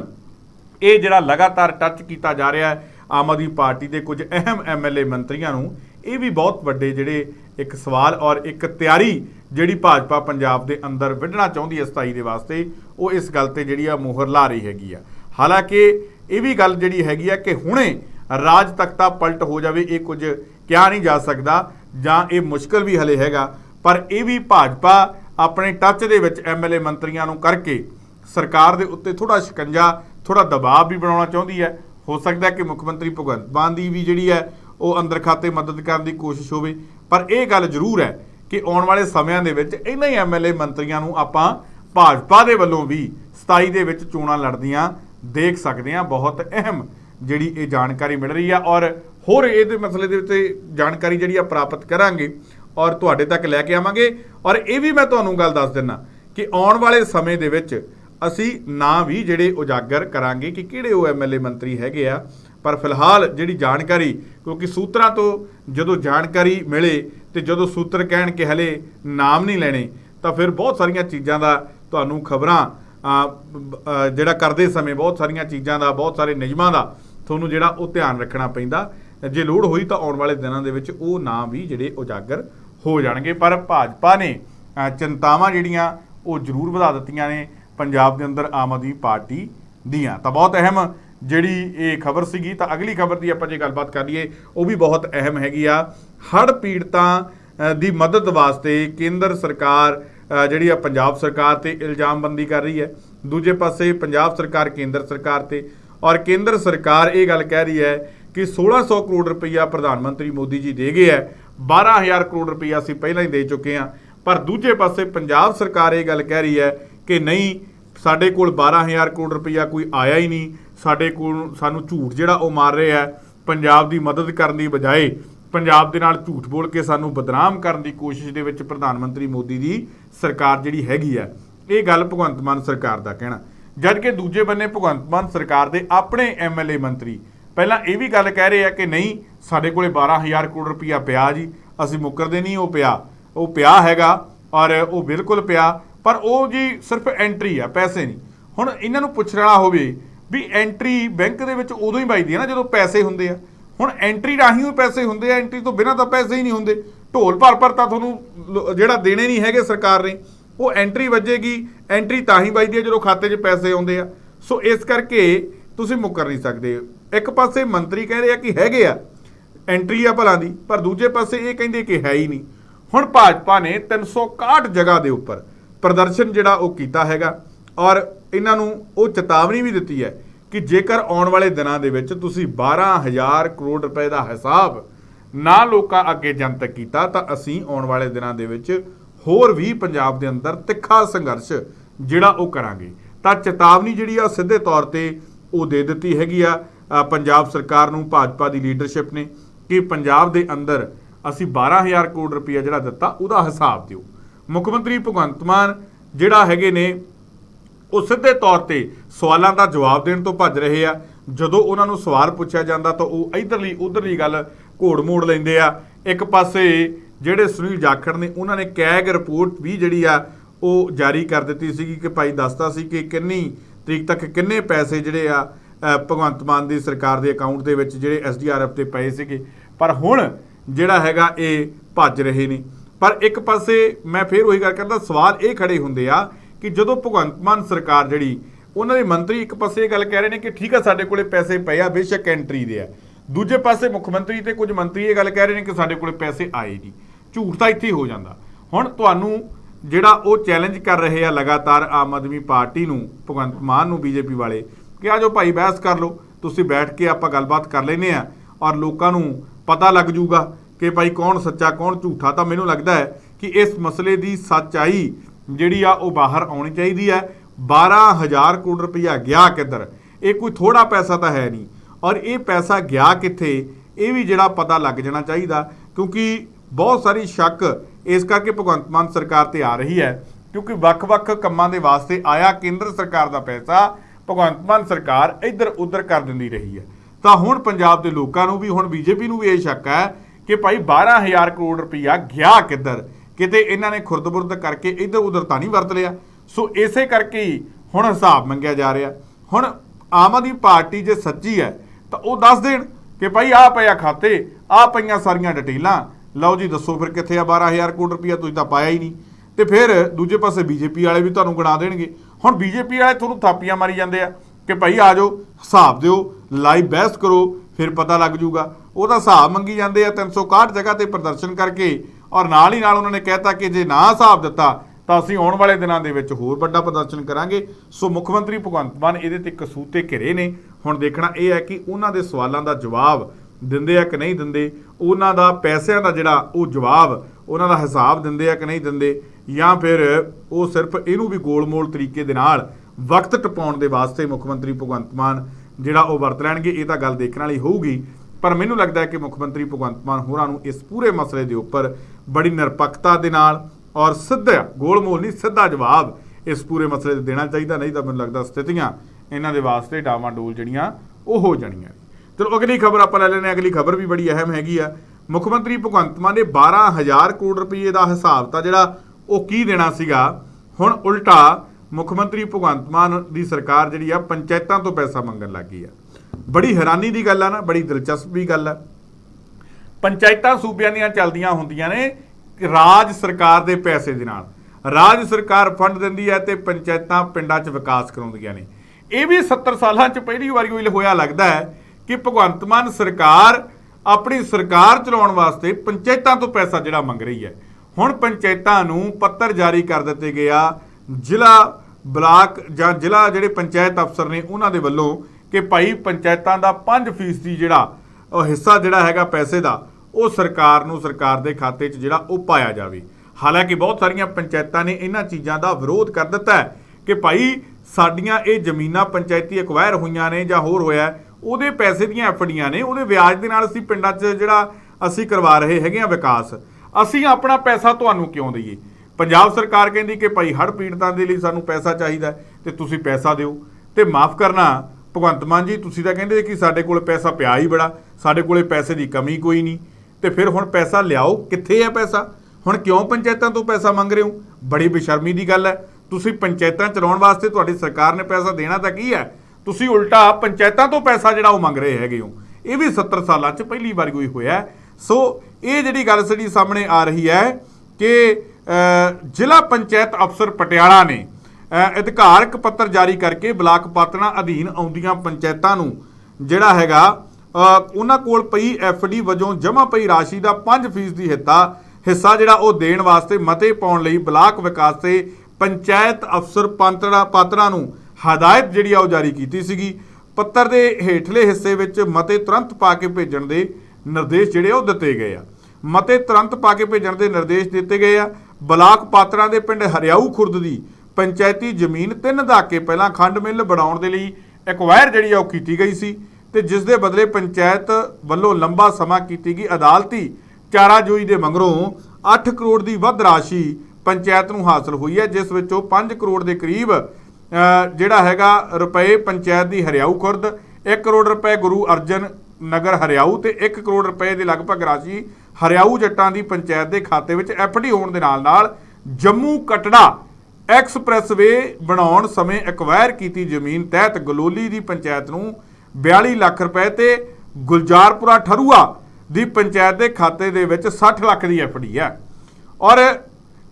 ਇਹ ਜਿਹੜਾ ਲਗਾਤਾਰ ਟੱਚ ਕੀਤਾ ਜਾ ਰਿਹਾ ਹੈ, ਆਮ ਆਦਮੀ ਪਾਰਟੀ ਦੇ ਕੁਝ ਅਹਿਮ ਐਮਐਲਏ ਮੰਤਰੀਆਂ ਨੂੰ, ਇਹ ਵੀ ਬਹੁਤ ਵੱਡੇ ਜਿਹੜੇ ਇੱਕ ਸਵਾਲ ਔਰ ਇੱਕ ਤਿਆਰੀ ਜਿਹੜੀ ਭਾਜਪਾ ਪੰਜਾਬ ਦੇ ਅੰਦਰ ਵਿੱਢਣਾ ਚਾਹੁੰਦੀ ਹੈ 27 ਦੇ ਵਾਸਤੇ, ਉਹ ਇਸ ਗੱਲ ਤੇ ਜਿਹੜੀ ਆ ਮੋਹਰ ਲਾ ਰਹੀ ਹੈਗੀ ਆ। ਹਾਲਾਂਕਿ ਇਹ ਵੀ ਗੱਲ ਜਿਹੜੀ ਹੈਗੀ ਆ ਕਿ ਹੁਣੇ ਰਾਜ ਤਖਤਾ ਪਲਟ ਹੋ ਜਾਵੇ, ਇਹ ਕੁਝ ਕਿਹਾ ਨਹੀਂ ਜਾ ਸਕਦਾ ਜਾਂ ਇਹ ਮੁਸ਼ਕਲ ਵੀ ਹਲੇ ਹੈਗਾ। ਪਰ ਇਹ ਵੀ ਭਾਜਪਾ ਆਪਣੇ ਟੱਚ ਦੇ ਵਿੱਚ ਐਮਐਲਏ ਮੰਤਰੀਆਂ ਨੂੰ ਕਰਕੇ ਸਰਕਾਰ ਦੇ ਉੱਤੇ ਥੋੜਾ ਸ਼ਿਕੰਜਾ ਥੋੜਾ ਦਬਾਅ ਵੀ ਬਣਾਉਣਾ ਚਾਹੁੰਦੀ ਹੈ। ਹੋ ਸਕਦਾ ਕਿ ਮੁੱਖ ਮੰਤਰੀ ਭਗਵੰਤ ਮਾਨ ਦੀ ਵੀ ਜਿਹੜੀ ਹੈ ਉਹ ਅੰਦਰ ਖਾਤੇ ਮਦਦ ਕਰਨ ਦੀ ਕੋਸ਼ਿਸ਼ ਹੋਵੇ। ਪਰ ਇਹ ਗੱਲ ਜ਼ਰੂਰ ਹੈ ਕਿ ਆਉਣ ਵਾਲੇ ਸਮਿਆਂ ਦੇ ਵਿੱਚ ਇਹਨਾਂ ਹੀ ਐਮਐਲਏ ਮੰਤਰੀਆਂ ਨੂੰ ਆਪਾਂ ਭਾਜਪਾ ਦੇ ਵੱਲੋਂ ਵੀ 27 ਦੇ ਵਿੱਚ ਚੋਣਾਂ ਲੜਦੀਆਂ ਦੇਖ ਸਕਦੇ ਹਾਂ। ਬਹੁਤ ਅਹਿਮ ਜਿਹੜੀ ਇਹ ਜਾਣਕਾਰੀ ਮਿਲ ਰਹੀ ਆ ਔਰ ਹੋਰ ਇਹਦੇ ਮਸਲੇ ਦੇ ਉੱਤੇ ਜਾਣਕਾਰੀ ਜਿਹੜੀ ਆ ਪ੍ਰਾਪਤ ਕਰਾਂਗੇ ਔਰ ਤੁਹਾਡੇ ਤੱਕ ਲੈ ਕੇ ਆਵਾਂਗੇ। ਔਰ ਇਹ ਵੀ ਮੈਂ ਤੁਹਾਨੂੰ ਗੱਲ ਦੱਸ ਦਿੰਨਾ ਕਿ ਆਉਣ ਵਾਲੇ ਸਮੇਂ ਦੇ ਵਿੱਚ ਅਸੀਂ ਨਾਂ ਵੀ ਜਿਹੜੇ ਉਜਾਗਰ ਕਰਾਂਗੇ ਕਿ ਕਿਹੜੇ ਉਹ ਐਮਐਲਏ ਮੰਤਰੀ ਹੈਗੇ ਆ। ਪਰ ਫਿਲਹਾਲ ਜਿਹੜੀ ਜਾਣਕਾਰੀ, ਕਿਉਂਕਿ ਸੂਤਰਾਂ ਤੋਂ ਜਦੋਂ ਜਾਣਕਾਰੀ ਮਿਲੇ ਤੇ ਜਦੋਂ ਸੂਤਰ ਕਹਿਣ ਕਿ ਹਲੇ ਨਾਮ ਨਹੀਂ ਲੈਣੇ, ਤਾਂ ਫਿਰ ਬਹੁਤ ਸਾਰੀਆਂ ਚੀਜ਼ਾਂ ਦਾ ਤੁਹਾਨੂੰ ਖਬਰਾਂ ਜਿਹੜਾ ਕਰਦੇ ਸਮੇਂ ਬਹੁਤ ਸਾਰੀਆਂ ਚੀਜ਼ਾਂ ਦਾ, ਬਹੁਤ ਸਾਰੇ ਨਿਯਮਾਂ ਦਾ ਤੁਹਾਨੂੰ ਜਿਹੜਾ ਉਹ ਧਿਆਨ ਰੱਖਣਾ ਪੈਂਦਾ। ਜੇ ਲੋੜ ਹੋਈ ਤਾਂ ਆਉਣ ਵਾਲੇ ਦਿਨਾਂ ਦੇ ਵਿੱਚ ਉਹ ਨਾਂ ਵੀ ਜਿਹੜੇ ਉਜਾਗਰ ਹੋ ਜਾਣਗੇ। ਪਰ ਭਾਜਪਾ ਨੇ ਚਿੰਤਾਵਾਂ ਜਿਹੜੀਆਂ ਉਹ ਜ਼ਰੂਰ ਵਧਾ ਦਿੱਤੀਆਂ ਨੇ ਪੰਜਾਬ ਦੇ ਅੰਦਰ ਆਮ ਆਦਮੀ ਪਾਰਟੀ ਦੀਆਂ। ਤਾਂ ਬਹੁਤ ਅਹਿਮ ਜਿਹੜੀ ਇਹ ਖਬਰ ਸੀਗੀ, ਤਾਂ ਅਗਲੀ ਖਬਰ ਦੀ ਆਪਾਂ ਜੇ ਗੱਲਬਾਤ ਕਰ ਲਈਏ, ਉਹ ਵੀ ਬਹੁਤ ਅਹਿਮ ਹੈਗੀ ਆ। ਹੜ੍ਹ ਪੀੜਤਾਂ ਦੀ ਮਦਦ ਵਾਸਤੇ ਕੇਂਦਰ ਸਰਕਾਰ ਜਿਹੜੀ ਆ ਪੰਜਾਬ ਸਰਕਾਰ ਤੇ ਇਲਜ਼ਾਮਬੰਦੀ ਕਰ ਰਹੀ ਹੈ। ਦੂਜੇ ਪਾਸੇ ਪੰਜਾਬ ਸਰਕਾਰ, ਕੇਂਦਰ ਸਰਕਾਰ ਤੇ। ਔਰ ਕੇਂਦਰ ਸਰਕਾਰ ਇਹ ਗੱਲ ਕਹਿ ਰਹੀ ਹੈ ਕਿ 1600 ਕਰੋੜ ਰੁਪਈਆ ਪ੍ਰਧਾਨ ਮੰਤਰੀ ਮੋਦੀ ਜੀ ਦੇ ਗਏ ਹੈ। 12000 ਕਰੋੜ ਰੁਪਈਆ ਅਸੀਂ ਪਹਿਲਾਂ ਹੀ ਦੇ ਚੁੱਕੇ ਹਾਂ। ਪਰ ਦੂਜੇ ਪਾਸੇ ਪੰਜਾਬ ਸਰਕਾਰ ਇਹ ਗੱਲ ਕਹਿ ਰਹੀ ਹੈ ਕਿ ਨਹੀਂ, ਸਾਡੇ ਕੋਲ 12000 ਕਰੋੜ ਰੁਪਈਆ ਕੋਈ ਆਇਆ ਹੀ ਨਹੀਂ। ਸਾਡੇ ਕੋਲ ਸਾਨੂੰ ਝੂਠ ਜਿਹੜਾ ਉਹ ਮਾਰ ਰਿਹਾ ਆ ਪੰਜਾਬ ਦੀ ਮਦਦ ਕਰਨ ਦੀ ਬਜਾਏ ਪੰਜਾਬ ਦੇ ਨਾਲ ਝੂਠ ਬੋਲ ਕੇ ਸਾਨੂੰ ਬਦਨਾਮ ਕਰਨ ਦੀ ਕੋਸ਼ਿਸ਼ ਦੇ ਵਿੱਚ ਪ੍ਰਧਾਨ ਮੰਤਰੀ ਮੋਦੀ ਦੀ ਸਰਕਾਰ ਜਿਹੜੀ ਹੈਗੀ ਹੈ। ਇਹ ਗੱਲ ਭਗਵੰਤ ਮਾਨ ਸਰਕਾਰ ਦਾ ਕਹਿਣਾ। ਜਦ ਕਿ ਦੂਜੇ ਬੰਨੇ ਭਗਵੰਤ ਮਾਨ ਸਰਕਾਰ ਦੇ ਆਪਣੇ ਐਮਐਲਏ ਮੰਤਰੀ ਪਹਿਲਾਂ ਇਹ ਵੀ ਗੱਲ ਕਹਿ ਰਹੇ ਆ ਕਿ ਨਹੀਂ, ਸਾਡੇ ਕੋਲੇ 12000 ਕਰੋੜ ਰੁਪਇਆ ਪਿਆ ਜੀ, ਅਸੀਂ ਮੁੱਕਰਦੇ ਨਹੀਂ ਉਹ ਪਿਆ। ਉਹ ਪਿਆ ਹੈਗਾ ਔਰ ਉਹ ਬਿਲਕੁਲ ਪਿਆ, ਪਰ ਉਹ ਜੀ ਸਿਰਫ ਐਂਟਰੀ ਆ, ਪੈਸੇ ਨਹੀਂ। ਹੁਣ ਇਹਨਾਂ ਨੂੰ ਪੁੱਛਣਾ ਹੋਵੇ ਵੀ ਐਂਟਰੀ ਬੈਂਕ ਦੇ ਵਿੱਚ ਉਦੋਂ ਹੀ ਵੱਜਦੀ ਹੈ ਨਾ ਜਦੋਂ ਪੈਸੇ ਹੁੰਦੇ ਆ। ਹੁਣ ਐਂਟਰੀ ਰਾਹੀਂ ਉਹ ਪੈਸੇ ਹੁੰਦੇ ਆ ਐਂਟਰੀ ਤੋਂ ਬਿਨਾਂ ਤਾਂ ਪੈਸੇ ਹੀ ਨਹੀਂ ਹੁੰਦੇ। ਢੋਲ ਭਰ ਭਰ ਤਾਂ ਤੁਹਾਨੂੰ ਜਿਹੜਾ ਦੇਣੇ ਨਹੀਂ ਹੈਗੇ ਸਰਕਾਰ ਨੇ, ਉਹ ਐਂਟਰੀ ਵੱਜੇਗੀ ਐਂਟਰੀ ਤਾਂ ਹੀ ਵੱਜਦੀ ਹੈ ਜਦੋਂ ਖਾਤੇ 'ਚ ਪੈਸੇ ਆਉਂਦੇ ਆ। ਸੋ ਇਸ ਕਰਕੇ ਤੁਸੀਂ ਮੁੱਕਰ ਨਹੀਂ ਸਕਦੇ। ਇੱਕ ਪਾਸੇ ਮੰਤਰੀ ਕਹਿ ਰਹੇ ਆ ਕਿ ਹੈਗੇ ਆ ਐਂਟਰੀ ਆ ਭਲਾਂ ਦੀ, ਪਰ ਦੂਜੇ ਪਾਸੇ ਇਹ ਕਹਿੰਦੇ ਕਿ ਹੈ ਹੀ ਨਹੀਂ। ਹੁਣ ਭਾਜਪਾ ਨੇ 361 ਜਗ੍ਹਾ ਦੇ ਉੱਪਰ ਪ੍ਰਦਰਸ਼ਨ ਜਿਹੜਾ ਉਹ ਕੀਤਾ ਹੈਗਾ, ਔਰ ਇਹਨਾਂ ਨੂੰ ਉਹ ਚੇਤਾਵਨੀ ਵੀ ਦਿੱਤੀ ਹੈ ਕਿ ਜੇਕਰ ਆਉਣ ਵਾਲੇ ਦਿਨਾਂ ਦੇ ਵਿੱਚ ਤੁਸੀਂ 12000 ਕਰੋੜ ਰੁਪਏ ਦਾ ਹਿਸਾਬ ਨਾ ਲੋਕਾਂ ਅੱਗੇ ਜਨਤਕ ਕੀਤਾ, ਤਾਂ ਅਸੀਂ ਆਉਣ ਵਾਲੇ ਦਿਨਾਂ ਦੇ ਵਿੱਚ ਹੋਰ ਵੀ ਪੰਜਾਬ ਦੇ ਅੰਦਰ ਤਿੱਖਾ ਸੰਘਰਸ਼ ਜਿਹੜਾ ਉਹ ਕਰਾਂਗੇ। ਤਾਂ ਚੇਤਾਵਨੀ ਜਿਹੜੀ ਆ ਸਿੱਧੇ ਤੌਰ ਤੇ ਉਹ ਦੇ ਦਿੱਤੀ ਹੈਗੀ ਆ। ਪੰਜਾਬ ਸਰਕਾਰ ਨੂੰ ਭਾਜਪਾ ਦੀ ਲੀਡਰਸ਼ਿਪ ਨੇ ਕਿ ਪੰਜਾਬ ਦੇ ਅੰਦਰ ਅਸੀਂ 12000 ਕਰੋੜ ਰੁਪਇਆ ਜਿਹੜਾ ਦਿੱਤਾ, ਉਹਦਾ ਹਿਸਾਬ ਦਿਓ। ਮੁੱਖ ਮੰਤਰੀ ਭਗਵੰਤ ਮਾਨ ਜਿਹੜਾ ਹੈਗੇ ਨੇ, ਉਹ ਸਿੱਧੇ ਤੌਰ ਤੇ ਸਵਾਲਾਂ ਦਾ ਜਵਾਬ ਦੇਣ ਤੋਂ ਭੱਜ ਰਹੇ ਆ। ਜਦੋਂ ਉਹਨਾਂ ਨੂੰ ਸਵਾਲ ਪੁੱਛਿਆ ਜਾਂਦਾ ਤਾਂ ਉਹ ਇਧਰਲੀ, ਉਧਰਲੀ ਗੱਲ ਘੋੜ ਮੋੜ ਲੈਂਦੇ ਆ। ਇੱਕ ਪਾਸੇ ਜਿਹੜੇ ਸੁਨੀਲ ਜਾਖੜ ਨੇ, ਉਹਨਾਂ ਨੇ ਕੈਗ ਰਿਪੋਰਟ ਵੀ ਜਿਹੜੀ ਆ, ਉਹ ਜਾਰੀ ਕਰ ਦਿੱਤੀ ਸੀਗੀ ਕਿ ਭਾਈ ਦੱਸਦਾ ਸੀ ਕਿ ਕਿੰਨੀ ਤਰੀਕ ਤੱਕ ਕਿੰਨੇ ਪੈਸੇ ਜਿਹੜੇ ਆ ਭਗਵੰਤ ਮਾਨ ਦੀ ਸਰਕਾਰ ਦੇ ਅਕਾਊਂਟ ਦੇ ਵਿੱਚ ਜਿਹੜੇ ਐਸਡੀਆਰਐਫ ਤੇ ਪਏ ਸੀਗੇ। ਪਰ ਹੁਣ ਜਿਹੜਾ ਹੈਗਾ ਇਹ ਭੱਜ ਰਹੇ ਨੇ। ਪਰ ਇੱਕ ਪਾਸੇ ਮੈਂ ਫੇਰ ਉਹੀ ਗੱਲ ਕਰਦਾ, ਸਵਾਲ ਇਹ ਖੜੇ ਹੁੰਦੇ ਆ ਕਿ ਜਦੋਂ ਭਗਵੰਤ ਮਾਨ ਸਰਕਾਰ ਜਿਹੜੀ, ਉਹਨਾਂ ਦੇ ਮੰਤਰੀ ਇੱਕ ਪਾਸੇ ਇਹ ਗੱਲ ਕਹਿ ਰਹੇ ਨੇ ਕਿ ਠੀਕ ਆ, ਸਾਡੇ ਕੋਲੇ ਪੈਸੇ ਪਏ ਆ, ਬੇਸ਼ੱਕ ਐਂਟਰੀ ਦੇ ਆ। ਦੂਜੇ ਪਾਸੇ ਮੁੱਖ ਮੰਤਰੀ ਤੇ ਕੁਝ ਮੰਤਰੀ ਇਹ ਗੱਲ ਕਹਿ ਰਹੇ ਨੇ ਕਿ ਸਾਡੇ ਕੋਲੇ ਪੈਸੇ ਆਏ ਨਹੀਂ। ਝੂਠ ਤਾਂ ਇੱਥੇ ਹੀ ਹੋ ਜਾਂਦਾ। ਹੁਣ ਤੁਹਾਨੂੰ ਜਿਹੜਾ ਉਹ ਚੈਲੰਜ ਕਰ ਰਹੇ ਆ ਲਗਾਤਾਰ ਆਮ ਆਦਮੀ ਪਾਰਟੀ ਨੂੰ, ਭਗਵੰਤ ਮਾਨ ਨੂੰ, ਬੀਜੇਪੀ ਵਾਲੇ, ਕਿ ਆ ਜੋ ਭਾਈ ਬਹਿਸ ਕਰ ਲਓ, ਤੁਸੀਂ ਬੈਠ ਕੇ ਆਪਾਂ ਗੱਲਬਾਤ ਕਰ ਲੈਨੇ ਆ ਔਰ ਲੋਕਾਂ ਨੂੰ ਪਤਾ ਲੱਗ ਜੂਗਾ ਕਿ ਭਾਈ ਕੌਣ ਸੱਚਾ, ਕੌਣ ਝੂਠਾ। ਤਾਂ ਮੈਨੂੰ ਲੱਗਦਾ ਹੈ ਕਿ ਇਸ ਮਸਲੇ ਦੀ ਸੱਚਾਈ ਜਿਹੜੀ ਆ ਉਹ ਬਾਹਰ ਆਉਣੀ ਚਾਹੀਦੀ ਹੈ। 12000 ਕਰੋੜ ਰੁਪਇਆ ਗਿਆ ਕਿੱਧਰ? ਇਹ ਕੋਈ ਥੋੜਾ ਪੈਸਾ ਤਾਂ ਹੈ ਨਹੀਂ। ਔਰ ਇਹ ਪੈਸਾ ਗਿਆ ਕਿੱਥੇ? ਇਹ ਵੀ ਜਿਹੜਾ ਪਤਾ ਲੱਗ ਜਾਣਾ ਚਾਹੀਦਾ, ਕਿਉਂਕਿ ਬਹੁਤ ਸਾਰੀ ਸ਼ੱਕ ਇਸ ਕਰਕੇ ਭਗਵੰਤ ਮਾਨ ਸਰਕਾਰ ਤੇ ਆ ਰਹੀ ਹੈ, ਕਿਉਂਕਿ ਵੱਖ-ਵੱਖ ਕੰਮਾਂ ਦੇ ਵਾਸਤੇ ਆਇਆ ਕੇਂਦਰ ਸਰਕਾਰ ਦਾ ਪੈਸਾ ਭਗਵੰਤ ਮਾਨ ਸਰਕਾਰ ਇੱਧਰ ਉੱਧਰ ਕਰ ਦਿੰਦੀ ਰਹੀ ਹੈ। ਤਾਂ ਹੁਣ ਪੰਜਾਬ ਦੇ ਲੋਕਾਂ ਨੂੰ ਵੀ, ਹੁਣ ਬੀਜੇਪੀ ਨੂੰ ਵੀ ਇਹ ਸ਼ੱਕ ਹੈ ਕਿ ਭਾਈ 12000 ਕਰੋੜ ਰੁਪਇਆ ਗਿਆ ਕਿੱਧਰ? ਕਿਤੇ ਇਹਨਾਂ ਨੇ ਖੁਰਦ-ਬੁਰਦ ਕਰਕੇ ਇੱਧਰ ਉੱਧਰ ਤਾਂ ਨਹੀਂ ਵਰਤ ਲਿਆ। ਸੋ ਇਸੇ ਕਰਕੇ ਹੀ ਹੁਣ ਹਿਸਾਬ ਮੰਗਿਆ ਜਾ ਰਿਹਾ। ਹੁਣ ਆਮ ਆਦਮੀ ਪਾਰਟੀ ਜੇ ਸੱਚੀ ਹੈ, ਤਾਂ ਉਹ ਦੱਸ ਦੇਣ ਕਿ ਭਾਈ ਆਹ ਪਿਆ ਖਾਤੇ, ਆਹ ਪਈਆਂ ਸਾਰੀਆਂ ਡਿਟੇਲਾਂ ਲਓ ਜੀ, ਦੱਸੋ ਫਿਰ ਕਿੱਥੇ ਆ? 12000 ਕਰੋੜ ਰੁਪਇਆ ਤੁਸੀਂ ਤਾਂ ਪਾਇਆ ਹੀ ਨਹੀਂ। ਤੇ ਫਿਰ ਦੂਜੇ ਪਾਸੇ ਬੀਜੇਪੀ ਵਾਲੇ ਵੀ ਤੁਹਾਨੂੰ ਗਣਾ ਦੇਣਗੇ। ਹੁਣ ਬੀਜੇਪੀ ਵਾਲੇ ਤੁਹਾਨੂੰ ਥਾਪੀਆਂ ਮਾਰੀ ਜਾਂਦੇ ਆ ਕਿ ਭਾਈ ਆ ਜਾਓ, ਹਿਸਾਬ ਦਿਓ, ਲਾਈਵ ਬਹਿਸ ਕਰੋ, ਫਿਰ ਪਤਾ ਲੱਗ ਜੂਗਾ ਉਹਦਾ ਹਿਸਾਬ ਮੰਗੀ ਜਾਂਦੇ ਆ 361 ਜਗ੍ਹਾ ਤੇ ਪ੍ਰਦਰਸ਼ਨ ਕਰਕੇ ਔਰ ਨਾਲ ਹੀ ਨਾਲ ਉਹਨਾਂ ਨੇ ਕਹਿਤਾ ਕਿ ਜੇ ਨਾ ਹਿਸਾਬ ਦਿੱਤਾ, ਤਾਂ ਅਸੀਂ ਆਉਣ ਵਾਲੇ ਦਿਨਾਂ ਦੇ ਵਿੱਚ ਹੋਰ ਵੱਡਾ ਪ੍ਰਦਰਸ਼ਨ ਕਰਾਂਗੇ। ਸੋ ਮੁੱਖ ਮੰਤਰੀ ਭਗਵੰਤ ਮਾਨ ਇਹਦੇ ਤੇ ਕਸੂਤੇ ਘਿਰੇ ਨੇ। ਹੁਣ ਦੇਖਣਾ ਇਹ ਹੈ ਕਿ ਉਹਨਾਂ ਦੇ ਸਵਾਲਾਂ ਦਾ ਜਵਾਬ ਦਿੰਦੇ ਆ ਕਿ ਨਹੀਂ ਦਿੰਦੇ, ਉਹਨਾਂ ਦਾ ਪੈਸਿਆਂ ਦਾ ਜਿਹੜਾ ਉਹ ਜਵਾਬ, ਉਹਨਾਂ ਦਾ ਹਿਸਾਬ ਦਿੰਦੇ ਆ ਕਿ ਨਹੀਂ ਦਿੰਦੇ, ਜਾਂ ਫਿਰ ਉਹ ਸਿਰਫ ਇਹਨੂੰ ਵੀ ਗੋਲਮੋਲ ਤਰੀਕੇ ਦੇ ਨਾਲ ਵਕਤ ਟਪਾਉਣ ਦੇ ਵਾਸਤੇ ਮੁੱਖ ਮੰਤਰੀ ਭਗਵੰਤ ਮਾਨ ਜਿਹੜਾ ਉਹ ਵਰਤ ਲੈਣਗੇ, ਇਹ ਤਾਂ ਗੱਲ ਦੇਖਣ ਵਾਲੀ ਹੋਊਗੀ। ਪਰ ਮੈਨੂੰ ਲੱਗਦਾ ਹੈ ਕਿ ਮੁੱਖ ਮੰਤਰੀ ਭਗਵੰਤ ਮਾਨ ਹੋਰਾਂ ਨੂੰ ਇਸ ਪੂਰੇ ਮਸਲੇ ਦੇ ਉੱਪਰ ਬੜੀ ਨਿਰਪੱਖਤਾ ਦੇ ਨਾਲ ਔਰ ਸਿੱਧਾ, ਗੋਲਮੋਲ ਨਹੀਂ, ਸਿੱਧਾ ਜਵਾਬ ਇਸ ਪੂਰੇ ਮਸਲੇ ਤੇ ਦੇਣਾ ਚਾਹੀਦਾ, ਨਹੀਂ ਤਾਂ ਮੈਨੂੰ ਲੱਗਦਾ ਸਥਿਤੀਆਂ ਇਹਨਾਂ ਦੇ ਵਾਸਤੇ ਡਾਵਾਂਡੋਲ ਜਿਹੜੀਆਂ ਉਹ ਹੋ ਜਾਣੀਆਂ। ਚਲੋ, ਅਗਲੀ ਖਬਰ ਆਪਾਂ ਲੈ ਲੈਂਦੇ ਹਾਂ। ਅਗਲੀ ਖਬਰ ਵੀ ਬੜੀ ਅਹਿਮ ਹੈਗੀ ਆ। ਮੁੱਖ ਮੰਤਰੀ ਭਗਵੰਤ ਮਾਨ ਨੇ 12000 ਕਰੋੜ ਰੁਪਏ ਦਾ ਹਿਸਾਬ ਤਾਂ ਜਿਹੜਾ ਉਹ ਕੀ ਦੇਣਾ ਸੀਗਾ? ਹੁਣ ਉਲਟਾ ਮੁੱਖ ਮੰਤਰੀ ਭਗਵੰਤ ਮਾਨ ਦੀ ਸਰਕਾਰ ਜਿਹੜੀ ਆ, ਪੰਚਾਇਤਾਂ ਤੋਂ ਪੈਸਾ ਮੰਗਣ ਲੱਗੀ ਆ। ਬੜੀ ਹੈਰਾਨੀ ਦੀ ਗੱਲ ਆ ਨਾ, ਬੜੀ ਦਿਲਚਸਪ ਵੀ ਗੱਲ ਆ। ਪੰਚਾਇਤਾਂ ਸੂਬਿਆਂ ਦੀਆਂ ਚੱਲਦੀਆਂ ਹੁੰਦੀਆਂ ਨੇ ਰਾਜ ਸਰਕਾਰ ਦੇ ਪੈਸੇ ਦੇ ਨਾਲ। ਰਾਜ ਸਰਕਾਰ ਫੰਡ ਦਿੰਦੀ ਹੈ ਤੇ ਪੰਚਾਇਤਾਂ ਪਿੰਡਾਂ 'ਚ ਵਿਕਾਸ ਕਰਾਉਂਦੀਆਂ ਨੇ। ਇਹ ਵੀ 70 ਸਾਲਾਂ 'ਚ ਪਹਿਲੀ ਵਾਰੀ ਹੋਇਆ ਲੱਗਦਾ ਹੈ ਕਿ ਭਗਵੰਤ ਮਾਨ ਸਰਕਾਰ ਆਪਣੀ ਸਰਕਾਰ ਚਲਾਉਣ ਵਾਸਤੇ ਪੰਚਾਇਤਾਂ ਤੋਂ ਪੈਸਾ ਜਿਹੜਾ ਮੰਗ ਰਹੀ ਹੈ। ਹੁਣ ਪੰਚਾਇਤਾਂ ਨੂੰ ਪੱਤਰ ਜਾਰੀ ਕਰ ਦਿੱਤੇ ਗਿਆ ਜ਼ਿਲ੍ਹਾ ਬਲਾਕ ਜਾਂ ਜ਼ਿਲ੍ਹਾ ਜਿਹੜੇ ਪੰਚਾਇਤ ਅਫਸਰ ਨੇ ਉਹਨਾਂ ਦੇ ਵੱਲੋਂ ਕਿ ਭਾਈ ਪੰਚਾਇਤਾਂ ਦਾ 5% ਜਿਹੜਾ ਉਹ ਹਿੱਸਾ ਜਿਹੜਾ ਹੈਗਾ ਪੈਸੇ ਦਾ, ਉਹ ਸਰਕਾਰ ਨੂੰ ਸਰਕਾਰ ਦੇ ਖਾਤੇ 'ਚ ਜਿਹੜਾ ਉਹ ਪਾਇਆ ਜਾਵੇ। ਹਾਲਾਂਕਿ ਬਹੁਤ ਸਾਰੀਆਂ ਪੰਚਾਇਤਾਂ ਨੇ ਇਹਨਾਂ ਚੀਜ਼ਾਂ ਦਾ ਵਿਰੋਧ ਕਰ ਦਿੱਤਾ ਹੈ ਕਿ ਭਾਈ ਸਾਡੀਆਂ ਇਹ ਜ਼ਮੀਨਾਂ ਪੰਚਾਇਤੀ ਅਕਵਾਇਰ ਹੋਈਆਂ ਨੇ ਜਾਂ ਹੋਰ ਹੋਇਆ ਉਹਦੇ ਪੈਸੇ ਦੀਆਂ ਐਫਡੀਆਂ ਨੇ, ਉਹਦੇ ਵਿਆਜ ਦੇ ਨਾਲ ਅਸੀਂ ਪਿੰਡਾਂ 'ਚ ਜਿਹੜਾ ਅਸੀਂ ਕਰਵਾ ਰਹੇ ਹੈਗੇ ਆ ਵਿਕਾਸ, ਅਸੀਂ ਆਪਣਾ ਪੈਸਾ ਤੁਹਾਨੂੰ ਕਿਉਂ ਦਈਏ? ਪੰਜਾਬ ਸਰਕਾਰ ਕਹਿੰਦੀ ਕਿ ਭਾਈ ਹੜ੍ਹ ਪੀੜਤਾਂ ਦੇ ਲਈ ਸਾਨੂੰ ਪੈਸਾ ਚਾਹੀਦਾ ਹੈ ਤੇ ਤੁਸੀਂ ਪੈਸਾ ਦਿਓ। ਤੇ ਮਾਫ ਕਰਨਾ, ਭਗਵੰਤ ਮਾਨ ਜੀ, ਤੁਸੀਂ ਤਾਂ ਕਹਿੰਦੇ ਕਿ ਸਾਡੇ ਕੋਲ ਪੈਸਾ ਪਿਆ ਹੀ ਬੜਾ, ਸਾਡੇ ਕੋਲੇ ਪੈਸੇ ਦੀ ਕਮੀ ਕੋਈ ਨਹੀਂ। ਤੇ ਫਿਰ ਹੁਣ ਪੈਸਾ ਲਿਆਓ, ਕਿੱਥੇ ਹੈ ਪੈਸਾ? ਹੁਣ ਕਿਉਂ ਪੰਚਾਇਤਾਂ ਤੋਂ ਪੈਸਾ ਮੰਗ ਰਹੇ ਹੋ? ਬੜੀ ਬੇਸ਼ਰਮੀ ਦੀ ਗੱਲ ਹੈ। ਤੁਸੀਂ ਪੰਚਾਇਤਾਂ ਚਲਾਉਣ ਵਾਸਤੇ ਤੁਹਾਡੀ ਸਰਕਾਰ ਨੇ ਪੈਸਾ ਦੇਣਾ ਤਾਂ ਕੀ ਹੈ? ਤੁਸੀਂ ਉਲਟਾ ਪੰਚਾਇਤਾਂ ਤੋਂ ਪੈਸਾ ਜਿਹੜਾ ਉਹ ਮੰਗ ਰਹੇ ਹੈਗੇ ਹੋ। ਇਹ ਵੀ 70 ਸਾਲਾਂ 'ਚ ਪਹਿਲੀ ਵਾਰ ਕੋਈ ਹੋਇਆ ਸੋ ਇਹ ਜਿਹੜੀ ਗੱਲ ਜਿਹੜੀ ਸਾਹਮਣੇ ਆ ਰਹੀ ਹੈ ਕਿ ਜ਼ਿਲ੍ਹਾ ਪੰਚਾਇਤ ਅਫਸਰ ਪਟਿਆਲਾ ਨੇ ਅਧਿਕਾਰਕ ਪੱਤਰ ਜਾਰੀ ਕਰਕੇ ਬਲਾਕ ਪਾਤਣਾ ਅਧੀਨ ਆਉਂਦੀਆਂ ਪੰਚਾਇਤਾਂ ਨੂੰ ਜਿਹੜਾ ਹੈਗਾ ਉਹਨਾਂ ਕੋਲ ਪਈ ਐਫਡੀ ਵਜੋਂ ਜਮ੍ਹਾਂ ਪਈ ਰਾਸ਼ੀ ਦਾ 5% ਦੀ ਹਿੱਸਾ ਹਿੱਸਾ ਜਿਹੜਾ ਉਹ ਦੇਣ ਵਾਸਤੇ ਮਤੇ ਪਾਉਣ ਲਈ ਬਲਾਕ ਵਿਕਾਸ ਤੇ ਪੰਚਾਇਤ ਅਫਸਰ ਪੰਤੜਾ ਪਾਤਰਾਂ ਨੂੰ ਹਦਾਇਤ ਜਿਹੜੀ ਆ ਉਹ ਜਾਰੀ ਕੀਤੀ ਸੀਗੀ। ਪੱਤਰ ਦੇ ਹੇਠਲੇ ਹਿੱਸੇ ਵਿੱਚ ਮਤੇ ਤੁਰੰਤ ਪਾ ਕੇ ਭੇਜਣ ਦੇ ਨਿਰਦੇਸ਼ ਜਿਹੜੇ ਆ ਉਹ ਦਿੱਤੇ ਗਏ ਆ। ਮਤੇ ਤੁਰੰਤ ਪਾ ਕੇ ਭੇਜਣ ਦੇ ਨਿਰਦੇਸ਼ ਦਿੱਤੇ ਗਏ ਆ। ਬਲਾਕ ਪਾਤਰਾਂ ਦੇ ਪਿੰਡ ਹਰਿਆਊ ਖੁਰਦ ਦੀ ਪੰਚਾਇਤੀ ਜ਼ਮੀਨ ਤਿੰਨ ਦਹਾਕੇ ਪਹਿਲਾਂ ਖੰਡ ਮਿੱਲ ਬਣਾਉਣ ਦੇ ਲਈ ਐਕਵਾਇਰ ਜਿਹੜੀ ਆ ਉਹ ਕੀਤੀ ਗਈ ਸੀ ਤੇ ਜਿਸ ਦੇ ਬਦਲੇ ਪੰਚਾਇਤ ਵੱਲੋਂ ਲੰਬਾ ਸਮਾਂ ਕੀਤੀ ਗਈ ਅਦਾਲਤੀ ਚਾਰਾਜੋਈ ਦੇ ਮਗਰੋਂ 8 ਕਰੋੜ ਦੀ ਵੱਧ ਰਾਸ਼ੀ ਪੰਚਾਇਤ ਨੂੰ ਹਾਸਲ ਹੋਈ ਹੈ, ਜਿਸ ਵਿੱਚੋਂ 5 ਕਰੋੜ ਦੇ ਕਰੀਬ ਜਿਹੜਾ ਹੈਗਾ ਰੁਪਏ ਪੰਚਾਇਤ ਦੀ ਹਰਿਆਊ ਖੁਰਦ 1 ਕਰੋੜ ਰੁਪਏ ਗੁਰੂ ਅਰਜਨ ਨਗਰ ਹਰਿਆਊ ਤੇ 1 ਕਰੋੜ ਰੁਪਏ ਦੇ ਲਗਭਗ ਰਾਸ਼ੀ ਹਰਿਆਊ ਜੱਟਾਂ ਦੀ ਪੰਚਾਇਤ ਦੇ ਖਾਤੇ ਵਿੱਚ ਐਫਡੀ ਹੋਣ ਦੇ ਨਾਲ ਨਾਲ ਜੰਮੂ ਕਟੜਾ ਐਕਸਪ੍ਰੈਸਵੇ ਬਣਾਉਣ ਸਮੇਂ ਐਕਵਾਇਰ ਕੀਤੀ ਜ਼ਮੀਨ ਤਹਿਤ ਗਲੋਲੀ ਦੀ ਪੰਚਾਇਤ ਨੂੰ 42 ਲੱਖ ਰੁਪਏ ਤੇ ਗੁਲਜ਼ਾਰਪੁਰਾ ਠਰੂਆ ਦੀ ਪੰਚਾਇਤ ਦੇ ਖਾਤੇ ਦੇ ਵਿੱਚ 60 ਲੱਖ ਦੀ ਐਫਡੀ ਹੈ। ਔਰ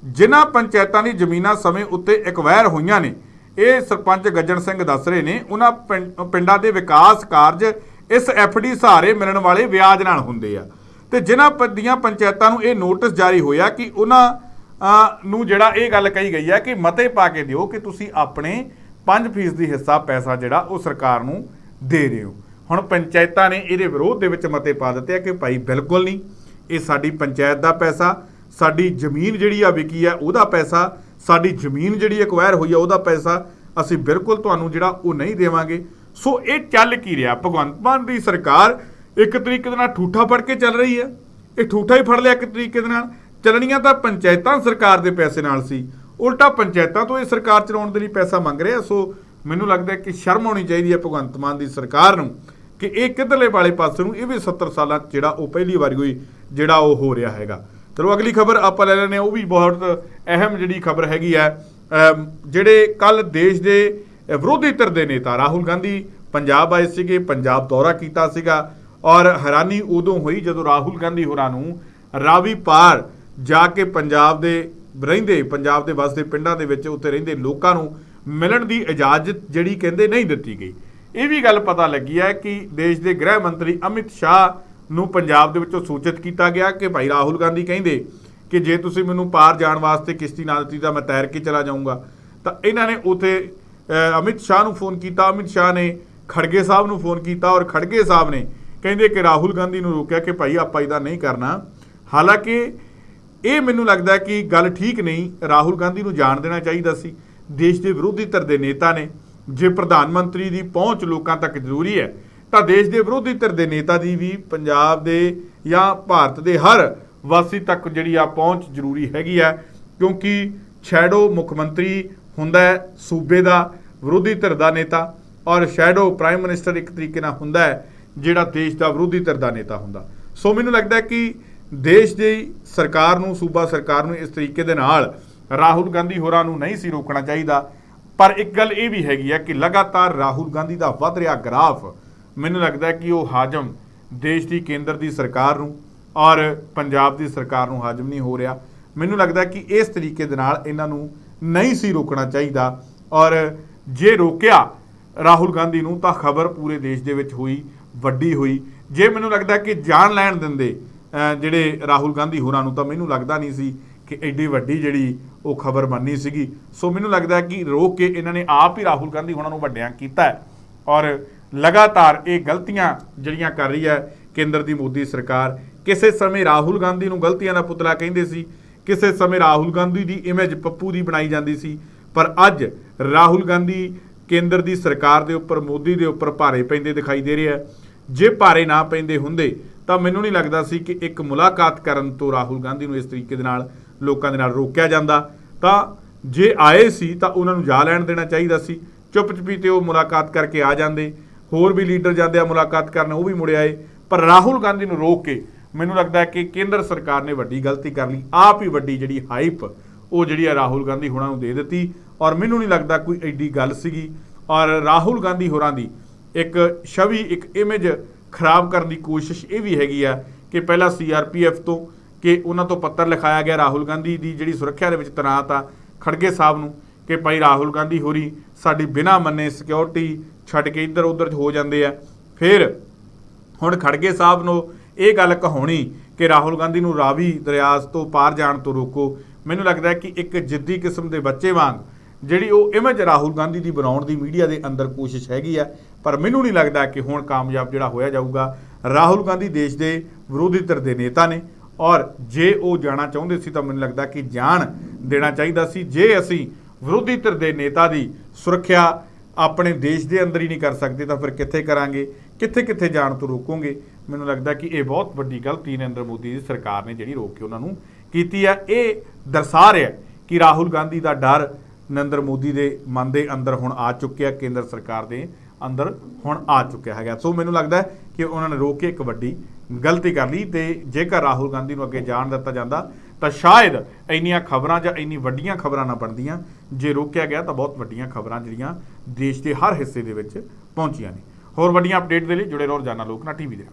ਜਿਨ੍ਹਾਂ ਪੰਚਾਇਤਾਂ ਦੀ ਜ਼ਮੀਨਾਂ ਸਮੇਂ ਉੱਤੇ ਐਕਵਾਇਰ ਹੋਈਆਂ ਨੇ ਇਹ ਸਰਪੰਚ ਗੱਜਣ ਸਿੰਘ ਦੱਸ ਰਹੇ ਨੇ, ਉਹਨਾਂ ਪਿੰਡ- ਪਿੰਡਾਂ ਦੇ ਵਿਕਾਸ ਕਾਰਜ ਇਸ ਐਫਡੀ ਸਹਾਰੇ ਮਿਲਣ ਵਾਲੇ ਵਿਆਜ ਨਾਲ ਹੁੰਦੇ ਆ। ਤੇ ਜਿਨ੍ਹਾਂ ਪ- ਦੀਆਂ ਪੰਚਾਇਤਾਂ ਨੂੰ ਇਹ ਨੋਟਿਸ ਜਾਰੀ ਹੋਇਆ ਕਿ ਉਹਨਾਂ ਨੂੰ ਜਿਹੜਾ ਇਹ ਗੱਲ ਕਹੀ ਗਈ ਹੈ ਕਿ ਮਤੇ ਪਾ ਕੇ ਦਿਓ ਕਿ ਤੁਸੀਂ ਆਪਣੇ 5% ਦੀ ਹਿੱਸਾ ਪੈਸਾ ਜਿਹੜਾ ਉਹ ਸਰਕਾਰ ਨੂੰ ਦੇ ਰਹੇ ਹੋ। ਹੁਣ ਪੰਚਾਇਤਾਂ ਨੇ ਇਹਦੇ ਵਿਰੋਧ ਦੇ ਵਿੱਚ ਮਤੇ ਪਾ ਦਿੱਤੇ ਆ ਕਿ ਭਾਈ ਬਿਲਕੁਲ ਨਹੀਂ, ਇਹ ਸਾਡੀ ਪੰਚਾਇਤ ਦਾ ਪੈਸਾ, ਸਾਡੀ ਜ਼ਮੀਨ ਜਿਹੜੀ ਆ ਵਿਕੀ ਆ, ਉਹਦਾ ਪੈਸਾ ਸਾਡੀ ਜ਼ਮੀਨ ਜਿਹੜੀ ਐਕਵਾਇਰ ਹੋਈ ਆ, ਉਹਦਾ ਪੈਸਾ ਅਸੀਂ ਬਿਲਕੁਲ ਤੁਹਾਨੂੰ ਜਿਹੜਾ ਉਹ ਨਹੀਂ ਦੇਵਾਂਗੇ। ਸੋ ਇਹ ਚੱਲ ਕੀ ਰਿਹਾ? ਭਗਵੰਤ ਮਾਨ ਦੀ ਸਰਕਾਰ ਇੱਕ ਤਰੀਕੇ ਦੇ ਨਾਲ ਠੂਠਾ ਫੜ ਕੇ ਚੱਲ ਰਹੀ ਹੈ। ਇਹ ਠੂਠਾ ਹੀ ਫੜ ਲਿਆ ਇੱਕ ਤਰੀਕੇ ਦੇ ਨਾਲ। ਚੱਲਣੀਆਂ ਤਾਂ ਪੰਚਾਇਤਾਂ ਸਰਕਾਰ ਦੇ ਪੈਸੇ ਨਾਲ ਸੀ। ਉਲਟਾ ਪੰਚਾਇਤਾਂ ਤੋਂ ਇਹ ਸਰਕਾਰ ਚਲਾਉਣ ਦੇ ਲਈ ਪੈਸਾ ਮੰਗ ਰਿਹਾ। ਸੋ ਮੈਨੂੰ ਲੱਗਦਾ ਕਿ ਸ਼ਰਮ ਆਉਣੀ ਚਾਹੀਦੀ ਹੈ ਭਗਵੰਤ ਮਾਨ ਦੀ ਸਰਕਾਰ ਨੂੰ ਕਿ ਇਹ ਕਿੱਧਰਲੇ ਵਾਲੇ ਪਾਸੇ ਨੂੰ ਇਹ ਵੀ 70 ਸਾਲਾਂ ਜਿਹੜਾ ਉਹ ਪਹਿਲੀ ਵਾਰੀ ਹੋਈ, ਜਿਹੜਾ ਉਹ ਹੋ ਰਿਹਾ ਹੈਗਾ। ਚਲੋ, ਅਗਲੀ ਖਬਰ ਆਪਾਂ ਲੈ ਲੈਂਦੇ ਹਾਂ, ਉਹ ਵੀ ਬਹੁਤ ਅਹਿਮ ਜਿਹੜੀ ਖਬਰ ਹੈਗੀ ਹੈ। ਜਿਹੜੇ ਕੱਲ ਦੇਸ਼ ਦੇ ਵਿਰੋਧੀ ਧਿਰ ਦੇ ਨੇਤਾ, ਰਾਹੁਲ ਗਾਂਧੀ ਪੰਜਾਬ ਆਏ ਸੀਗੇ, ਪੰਜਾਬ ਦੌਰਾ ਕੀਤਾ ਸੀਗਾ ਔਰ ਹੈਰਾਨੀ ਉਦੋਂ ਹੋਈ ਜਦੋਂ ਰਾਹੁਲ ਗਾਂਧੀ ਹੋਰਾਂ ਨੂੰ ਰਾਵੀ ਪਾਰ ਜਾ ਕੇ ਪੰਜਾਬ ਦੇ ਰਹਿੰਦੇ, ਪੰਜਾਬ ਦੇ ਵਸਦੇ ਪਿੰਡਾਂ ਦੇ ਵਿੱਚ ਉੱਤੇ ਰਹਿੰਦੇ ਲੋਕਾਂ ਨੂੰ ਮਿਲਣ ਦੀ ਇਜਾਜ਼ਤ ਜਿਹੜੀ ਕਹਿੰਦੇ ਨਹੀਂ ਦਿੱਤੀ ਗਈ। ਇਹ ਵੀ ਗੱਲ ਪਤਾ ਲੱਗੀ ਹੈ ਕਿ ਦੇਸ਼ ਦੇ ਗ੍ਰਹਿ ਮੰਤਰੀ ਅਮਿਤ ਸ਼ਾਹ ਨੂੰ ਪੰਜਾਬ ਦੇ ਵਿੱਚੋਂ ਸੂਚਿਤ ਕੀਤਾ ਗਿਆ ਕਿ ਭਾਈ ਰਾਹੁਲ ਗਾਂਧੀ ਕਹਿੰਦੇ ਕਿ ਜੇ ਤੁਸੀਂ ਮੈਨੂੰ ਪਾਰ ਜਾਣ ਵਾਸਤੇ ਕਿਸ਼ਤੀ ਨਾ ਦਿੱਤੀ ਤਾਂ ਮੈਂ ਤੈਰ ਕੇ ਚਲਾ ਜਾਊਂਗਾ। ਤਾਂ ਇਹਨਾਂ ਨੇ ਉਥੇ ਅਮਿਤ ਸ਼ਾਹ ਨੂੰ ਫੋਨ ਕੀਤਾ। ਅਮਿਤ ਸ਼ਾਹ ਨੇ ਖੜਗੇ ਸਾਹਿਬ ਨੂੰ ਫੋਨ ਕੀਤਾ ਔਰ ਖੜਗੇ ਸਾਹਿਬ ਨੇ ਕਹਿੰਦੇ ਕਿ ਰਾਹੁਲ ਗਾਂਧੀ ਨੂੰ ਰੋਕਿਆ ਕਿ ਭਾਈ ਆਪਾਂ ਇਹਦਾ ਨਹੀਂ ਕਰਨਾ। ਹਾਲਾਂਕਿ ਇਹ ਮੈਨੂੰ ਲੱਗਦਾ ਕਿ ਗੱਲ ਠੀਕ ਨਹੀਂ, ਰਾਹੁਲ ਗਾਂਧੀ ਨੂੰ ਜਾਣ ਦੇਣਾ ਚਾਹੀਦਾ ਸੀ। ਦੇਸ਼ ਦੇ ਵਿਰੋਧੀ ਧਿਰ ਦੇ ਨੇਤਾ ਨੇ, ਜੇ ਪ੍ਰਧਾਨ ਮੰਤਰੀ ਦੀ ਪਹੁੰਚ ਲੋਕਾਂ ਤੱਕ ਜ਼ਰੂਰੀ ਹੈ ਤਾਂ ਦੇਸ਼ ਦੇ ਵਿਰੋਧੀ ਧਿਰ ਦੇ ਨੇਤਾ ਦੀ ਵੀ, ਪੰਜਾਬ ਦੇ ਜਾਂ ਭਾਰਤ ਦੇ ਹਰ ਵਾਸੀ ਤੱਕ ਜਿਹੜੀ ਆ ਪਹੁੰਚ ਜ਼ਰੂਰੀ ਹੈਗੀ ਹੈ ਕਿਉਂਕਿ ਸ਼ੈਡੋ ਮੁੱਖ ਮੰਤਰੀ ਹੁੰਦਾ ਹੈ, ਸੂਬੇ ਦਾ ਵਿਰੋਧੀ ਧਿਰ ਦਾ ਨੇਤਾ ਔਰ ਸ਼ੈਡੋ ਪ੍ਰਾਈਮ ਮਿਨਿਸਟਰ ਇੱਕ ਤਰੀਕੇ ਨਾਲ ਹੁੰਦਾ ਹੈ, ਜਿਹੜਾ ਦੇਸ਼ ਦਾ ਵਿਰੋਧੀ ਧਿਰ ਦਾ ਨੇਤਾ ਹੁੰਦਾ। ਸੋ ਮੈਨੂੰ ਲੱਗਦਾ ਕਿ ਦੇਸ਼ ਦੀ ਸਰਕਾਰ ਨੂੰ, ਸੂਬਾ ਸਰਕਾਰ ਨੂੰ ਇਸ ਤਰੀਕੇ ਦੇ ਨਾਲ ਰਾਹੁਲ ਗਾਂਧੀ ਹੋਰਾਂ ਨੂੰ ਨਹੀਂ ਸੀ ਰੋਕਣਾ ਚਾਹੀਦਾ। ਪਰ ਇੱਕ ਗੱਲ ਇਹ ਵੀ ਹੈਗੀ ਹੈ ਕਿ ਲਗਾਤਾਰ ਰਾਹੁਲ ਗਾਂਧੀ ਦਾ ਵੱਧ ਰਿਹਾ ਗ੍ਰਾਫ ਮੈਨੂੰ ਲੱਗਦਾ ਕਿ ਉਹ ਹਾਜਮ ਦੇਸ਼ ਦੀ ਕੇਂਦਰ ਦੀ ਸਰਕਾਰ ਨੂੰ ਔਰ ਪੰਜਾਬ ਦੀ ਸਰਕਾਰ ਨੂੰ ਹਾਜਮ ਨਹੀਂ ਹੋ ਰਿਹਾ। ਮੈਨੂੰ ਲੱਗਦਾ ਕਿ ਇਸ ਤਰੀਕੇ ਦੇ ਨਾਲ ਇਹਨਾਂ ਨੂੰ ਨਹੀਂ ਸੀ ਰੋਕਣਾ ਚਾਹੀਦਾ ਔਰ ਜੇ ਰੋਕਿਆ, ਰਾਹੁਲ ਗਾਂਧੀ ਨੂੰ ਤਾਂ ਖਬਰ ਪੂਰੇ ਦੇਸ਼ ਦੇ ਵਿੱਚ ਹੋਈ, ਵੱਡੀ ਹੋਈ। ਜੇ ਮੈਨੂੰ ਲੱਗਦਾ ਕਿ ਜਾਨ ਲੈਣ ਦਿੰਦੇ ਜਿਹੜੇ ਰਾਹੁਲ ਗਾਂਧੀ ਹੋਰਾਂ ਨੂੰ ਤਾਂ ਮੈਨੂੰ ਲੱਗਦਾ ਨਹੀਂ ਸੀ ਕਿ ਐਡੀ ਵੱਡੀ ਜਿਹੜੀ ਉਹ ਖਬਰ ਬਣਨੀ ਸੀਗੀ। ਸੋ ਮੈਨੂੰ ਲੱਗਦਾ ਕਿ ਰੋਕ ਕੇ ਇਹਨਾਂ ਨੇ ਆਪ ਹੀ ਰਾਹੁਲ ਗਾਂਧੀ ਹੋਰਾਂ ਨੂੰ ਵੱਡਿਆਂ ਕੀਤਾ ਔਰ ਲਗਾਤਾਰ ਇਹ ਗਲਤੀਆਂ ਜਿਹੜੀਆਂ ਕਰ ਰਹੀ ਹੈ ਕੇਂਦਰ ਦੀ ਮੋਦੀ ਸਰਕਾਰ, ਕਿਸੇ ਸਮੇਂ ਰਾਹੁਲ ਗਾਂਧੀ ਨੂੰ ਗਲਤੀਆਂ ਦਾ ਪੁਤਲਾ ਕਹਿੰਦੇ ਸੀ, ਕਿਸੇ ਸਮੇਂ ਰਾਹੁਲ ਗਾਂਧੀ ਦੀ ਇਮੇਜ ਪੱਪੂ ਦੀ ਬਣਾਈ ਜਾਂਦੀ ਸੀ, ਪਰ ਅੱਜ ਰਾਹੁਲ ਗਾਂਧੀ ਕੇਂਦਰ ਦੀ ਸਰਕਾਰ ਦੇ ਉੱਪਰ, ਮੋਦੀ ਦੇ ਉੱਪਰ ਭਾਰੇ ਪੈਂਦੇ ਦਿਖਾਈ ਦੇ ਰਿਹਾ ਜੇ ਭਾਰੇ ਨਾ ਪੈਂਦੇ ਹੁੰਦੇ, ਤਾਂ ਮੈਨੂੰ ਨਹੀਂ ਲੱਗਦਾ ਸੀ ਕਿ ਇੱਕ ਮੁਲਾਕਾਤ ਕਰਨ ਤੋਂ ਰਾਹੁਲ ਗਾਂਧੀ ਨੂੰ ਇਸ ਤਰੀਕੇ ਦੇ ਨਾਲ, ਲੋਕਾਂ ਦੇ ਨਾਲ ਰੋਕਿਆ ਜਾਂਦਾ। ਤਾਂ ਜੇ ਆਏ ਸੀ, ਤਾਂ ਉਹਨਾਂ ਨੂੰ ਜਾ ਲੈਣ ਦੇਣਾ ਚਾਹੀਦਾ ਸੀ। ਚੁੱਪ ਚਪੀਤੇ ਉਹ ਮੁਲਾਕਾਤ ਕਰਕੇ ਆ ਜਾਂਦੇ। ਹੋਰ ਵੀ ਲੀਡਰ ਜਾਂਦੇ ਆ ਮੁਲਾਕਾਤ ਕਰਨ, ਉਹ ਵੀ ਮੁੜ ਆਏ। ਪਰ ਰਾਹੁਲ ਗਾਂਧੀ ਨੂੰ ਰੋਕ ਕੇ ਮੈਨੂੰ ਲੱਗਦਾ ਹੈ ਕਿ ਕੇਂਦਰ ਸਰਕਾਰ ਨੇ ਵੱਡੀ ਗਲਤੀ ਕਰ ਲਈ। ਆਪ ਹੀ ਵੱਡੀ ਜਿਹੜੀ ਹਾਈਪ ਉਹ ਜਿਹੜੀ ਆ ਰਾਹੁਲ ਗਾਂਧੀ ਹੋਰਾਂ ਨੂੰ ਦੇ ਦਿੱਤੀ। ਔਰ ਮੈਨੂੰ ਨਹੀਂ ਲੱਗਦਾ ਕੋਈ ਐਡੀ ਗੱਲ ਸੀਗੀ। ਔਰ ਰਾਹੁਲ ਗਾਂਧੀ ਹੋਰਾਂ ਦੀ ਇੱਕ ਛਵੀ, ਇੱਕ ਇਮੇਜ ਖਰਾਬ ਕਰਨ ਦੀ ਕੋਸ਼ਿਸ਼ ਇਹ ਵੀ ਹੈਗੀ ਆ ਕਿ ਪਹਿਲਾਂ ਸੀਆਰਪੀਐਫ ਤੋਂ ਕਿ ਉਹਨਾਂ ਤੋਂ ਪੱਤਰ ਲਿਖਾਇਆ ਗਿਆ ਰਾਹੁਲ ਗਾਂਧੀ ਦੀ ਜਿਹੜੀ ਸੁਰੱਖਿਆ ਦੇ ਵਿੱਚ ਤੈਨਾਤ ਆ, ਖੜਗੇ ਸਾਹਿਬ ਨੂੰ। ਕਿ ਭਾਈ ਰਾਹੁਲ ਗਾਂਧੀ ਹੋਰੀ ਸਾਡੀ ਬਿਨਾਂ ਮੰਨੇ ਸਿਕਿਉਰਿਟੀ ਛੱਡ ਕੇ ਇੱਧਰ ਉੱਧਰ ਹੋ ਜਾਂਦੇ ਆ। ਫਿਰ ਹੁਣ ਖੜਗੇ ਸਾਹਿਬ ਨੂੰ ਇਹ ਗੱਲ ਕਹਾਉਣੀ ਕਿ ਰਾਹੁਲ ਗਾਂਧੀ ਨੂੰ ਰਾਵੀ ਦਰਿਆ ਤੋਂ ਪਾਰ ਜਾਣ ਤੋਂ ਰੋਕੋ। ਮੈਨੂੰ ਲੱਗਦਾ ਕਿ ਇੱਕ ਜਿੱਦੀ ਕਿਸਮ ਦੇ ਬੱਚੇ ਵਾਂਗ ਜਿਹੜੀ ਉਹ ਇਮੇਜ ਰਾਹੁਲ ਗਾਂਧੀ ਦੀ ਬਣਾਉਣ ਦੀ ਮੀਡੀਆ ਦੇ ਅੰਦਰ ਕੋਸ਼ਿਸ਼ ਹੈਗੀ ਆ, ਪਰ ਮੈਨੂੰ ਨਹੀਂ ਲੱਗਦਾ ਕਿ ਹੁਣ ਕਾਮਯਾਬ ਜਿਹੜਾ ਹੋਇਆ ਜਾਊਗਾ, ਰਾਹੁਲ ਗਾਂਧੀ ਦੇਸ਼ ਦੇ ਵਿਰੋਧੀ ਧਿਰ ਦੇ ਨੇਤਾ ਨੇ। ਔਰ ਜੇ ਉਹ ਜਾਣਾ ਚਾਹੁੰਦੇ ਸੀ ਤਾਂ ਮੈਨੂੰ ਲੱਗਦਾ ਕਿ ਜਾਣ ਦੇਣਾ ਚਾਹੀਦਾ ਸੀ। ਜੇ ਅਸੀਂ ਵਿਰੋਧੀ ਧਿਰ ਦੇ ਨੇਤਾ ਦੀ ਸੁਰੱਖਿਆ ਆਪਣੇ ਦੇਸ਼ ਦੇ ਅੰਦਰ ਹੀ ਨਹੀਂ ਕਰ ਸਕਦੇ, ਤਾਂ ਫਿਰ ਕਿੱਥੇ ਕਰਾਂਗੇ? ਕਿੱਥੇ ਕਿੱਥੇ ਜਾਣ ਤੋਂ ਰੋਕੋਗੇ? ਮੈਨੂੰ ਲੱਗਦਾ ਕਿ ਇਹ ਬਹੁਤ ਵੱਡੀ ਗਲਤੀ ਨਰਿੰਦਰ ਮੋਦੀ ਦੀ ਸਰਕਾਰ ਨੇ ਜਿਹੜੀ ਰੋਕ ਕੇ ਉਹਨਾਂ ਨੂੰ ਕੀਤੀ ਹੈ। ਇਹ ਦਰਸਾ ਰਿਹਾ ਕਿ ਰਾਹੁਲ ਗਾਂਧੀ ਦਾ ਡਰ ਨਰਿੰਦਰ ਮੋਦੀ ਦੇ ਮਨ ਦੇ ਅੰਦਰ ਹੁਣ ਆ ਚੁੱਕਿਆ, ਕੇਂਦਰ ਸਰਕਾਰ ਦੇ ਅੰਦਰ ਹੁਣ ਆ ਚੁੱਕਿਆ ਹੈਗਾ। ਸੋ ਮੈਨੂੰ ਲੱਗਦਾ ਕਿ ਉਹਨਾਂ ਨੇ ਰੋਕ ਕੇ ਇੱਕ ਵੱਡੀ ਗਲਤੀ ਕਰ ਲਈ ਤੇ ਜੇਕਰ ਰਾਹੁਲ ਗਾਂਧੀ ਨੂੰ ਅੱਗੇ ਜਾਣ ਦਿੱਤਾ ਜਾਂਦਾ ਤਾਂ ਸ਼ਾਇਦ ਇੰਨੀਆਂ ਖਬਰਾਂ ਜਾਂ ਇੰਨੀ ਵੱਡੀਆਂ ਖਬਰਾਂ ਨਾ ਬਣਦੀਆਂ। ਜੇ ਰੋਕਿਆ ਗਿਆ ਤਾਂ ਬਹੁਤ ਵੱਡੀਆਂ ਖਬਰਾਂ ਜਿਹੜੀਆਂ ਦੇਸ਼ ਦੇ ਹਰ ਹਿੱਸੇ ਦੇ ਵਿੱਚ ਪਹੁੰਚੀਆਂ ਨੇ। ਹੋਰ ਵੱਡੀਆਂ ਅਪਡੇਟ ਦੇ ਲਈ ਜੁੜੇ ਰਹੋ ਰੋਜ਼ਾਨਾ ਲੋਕ ਨਾ ਟੀਵੀ ਦੇ ਨਾਲ।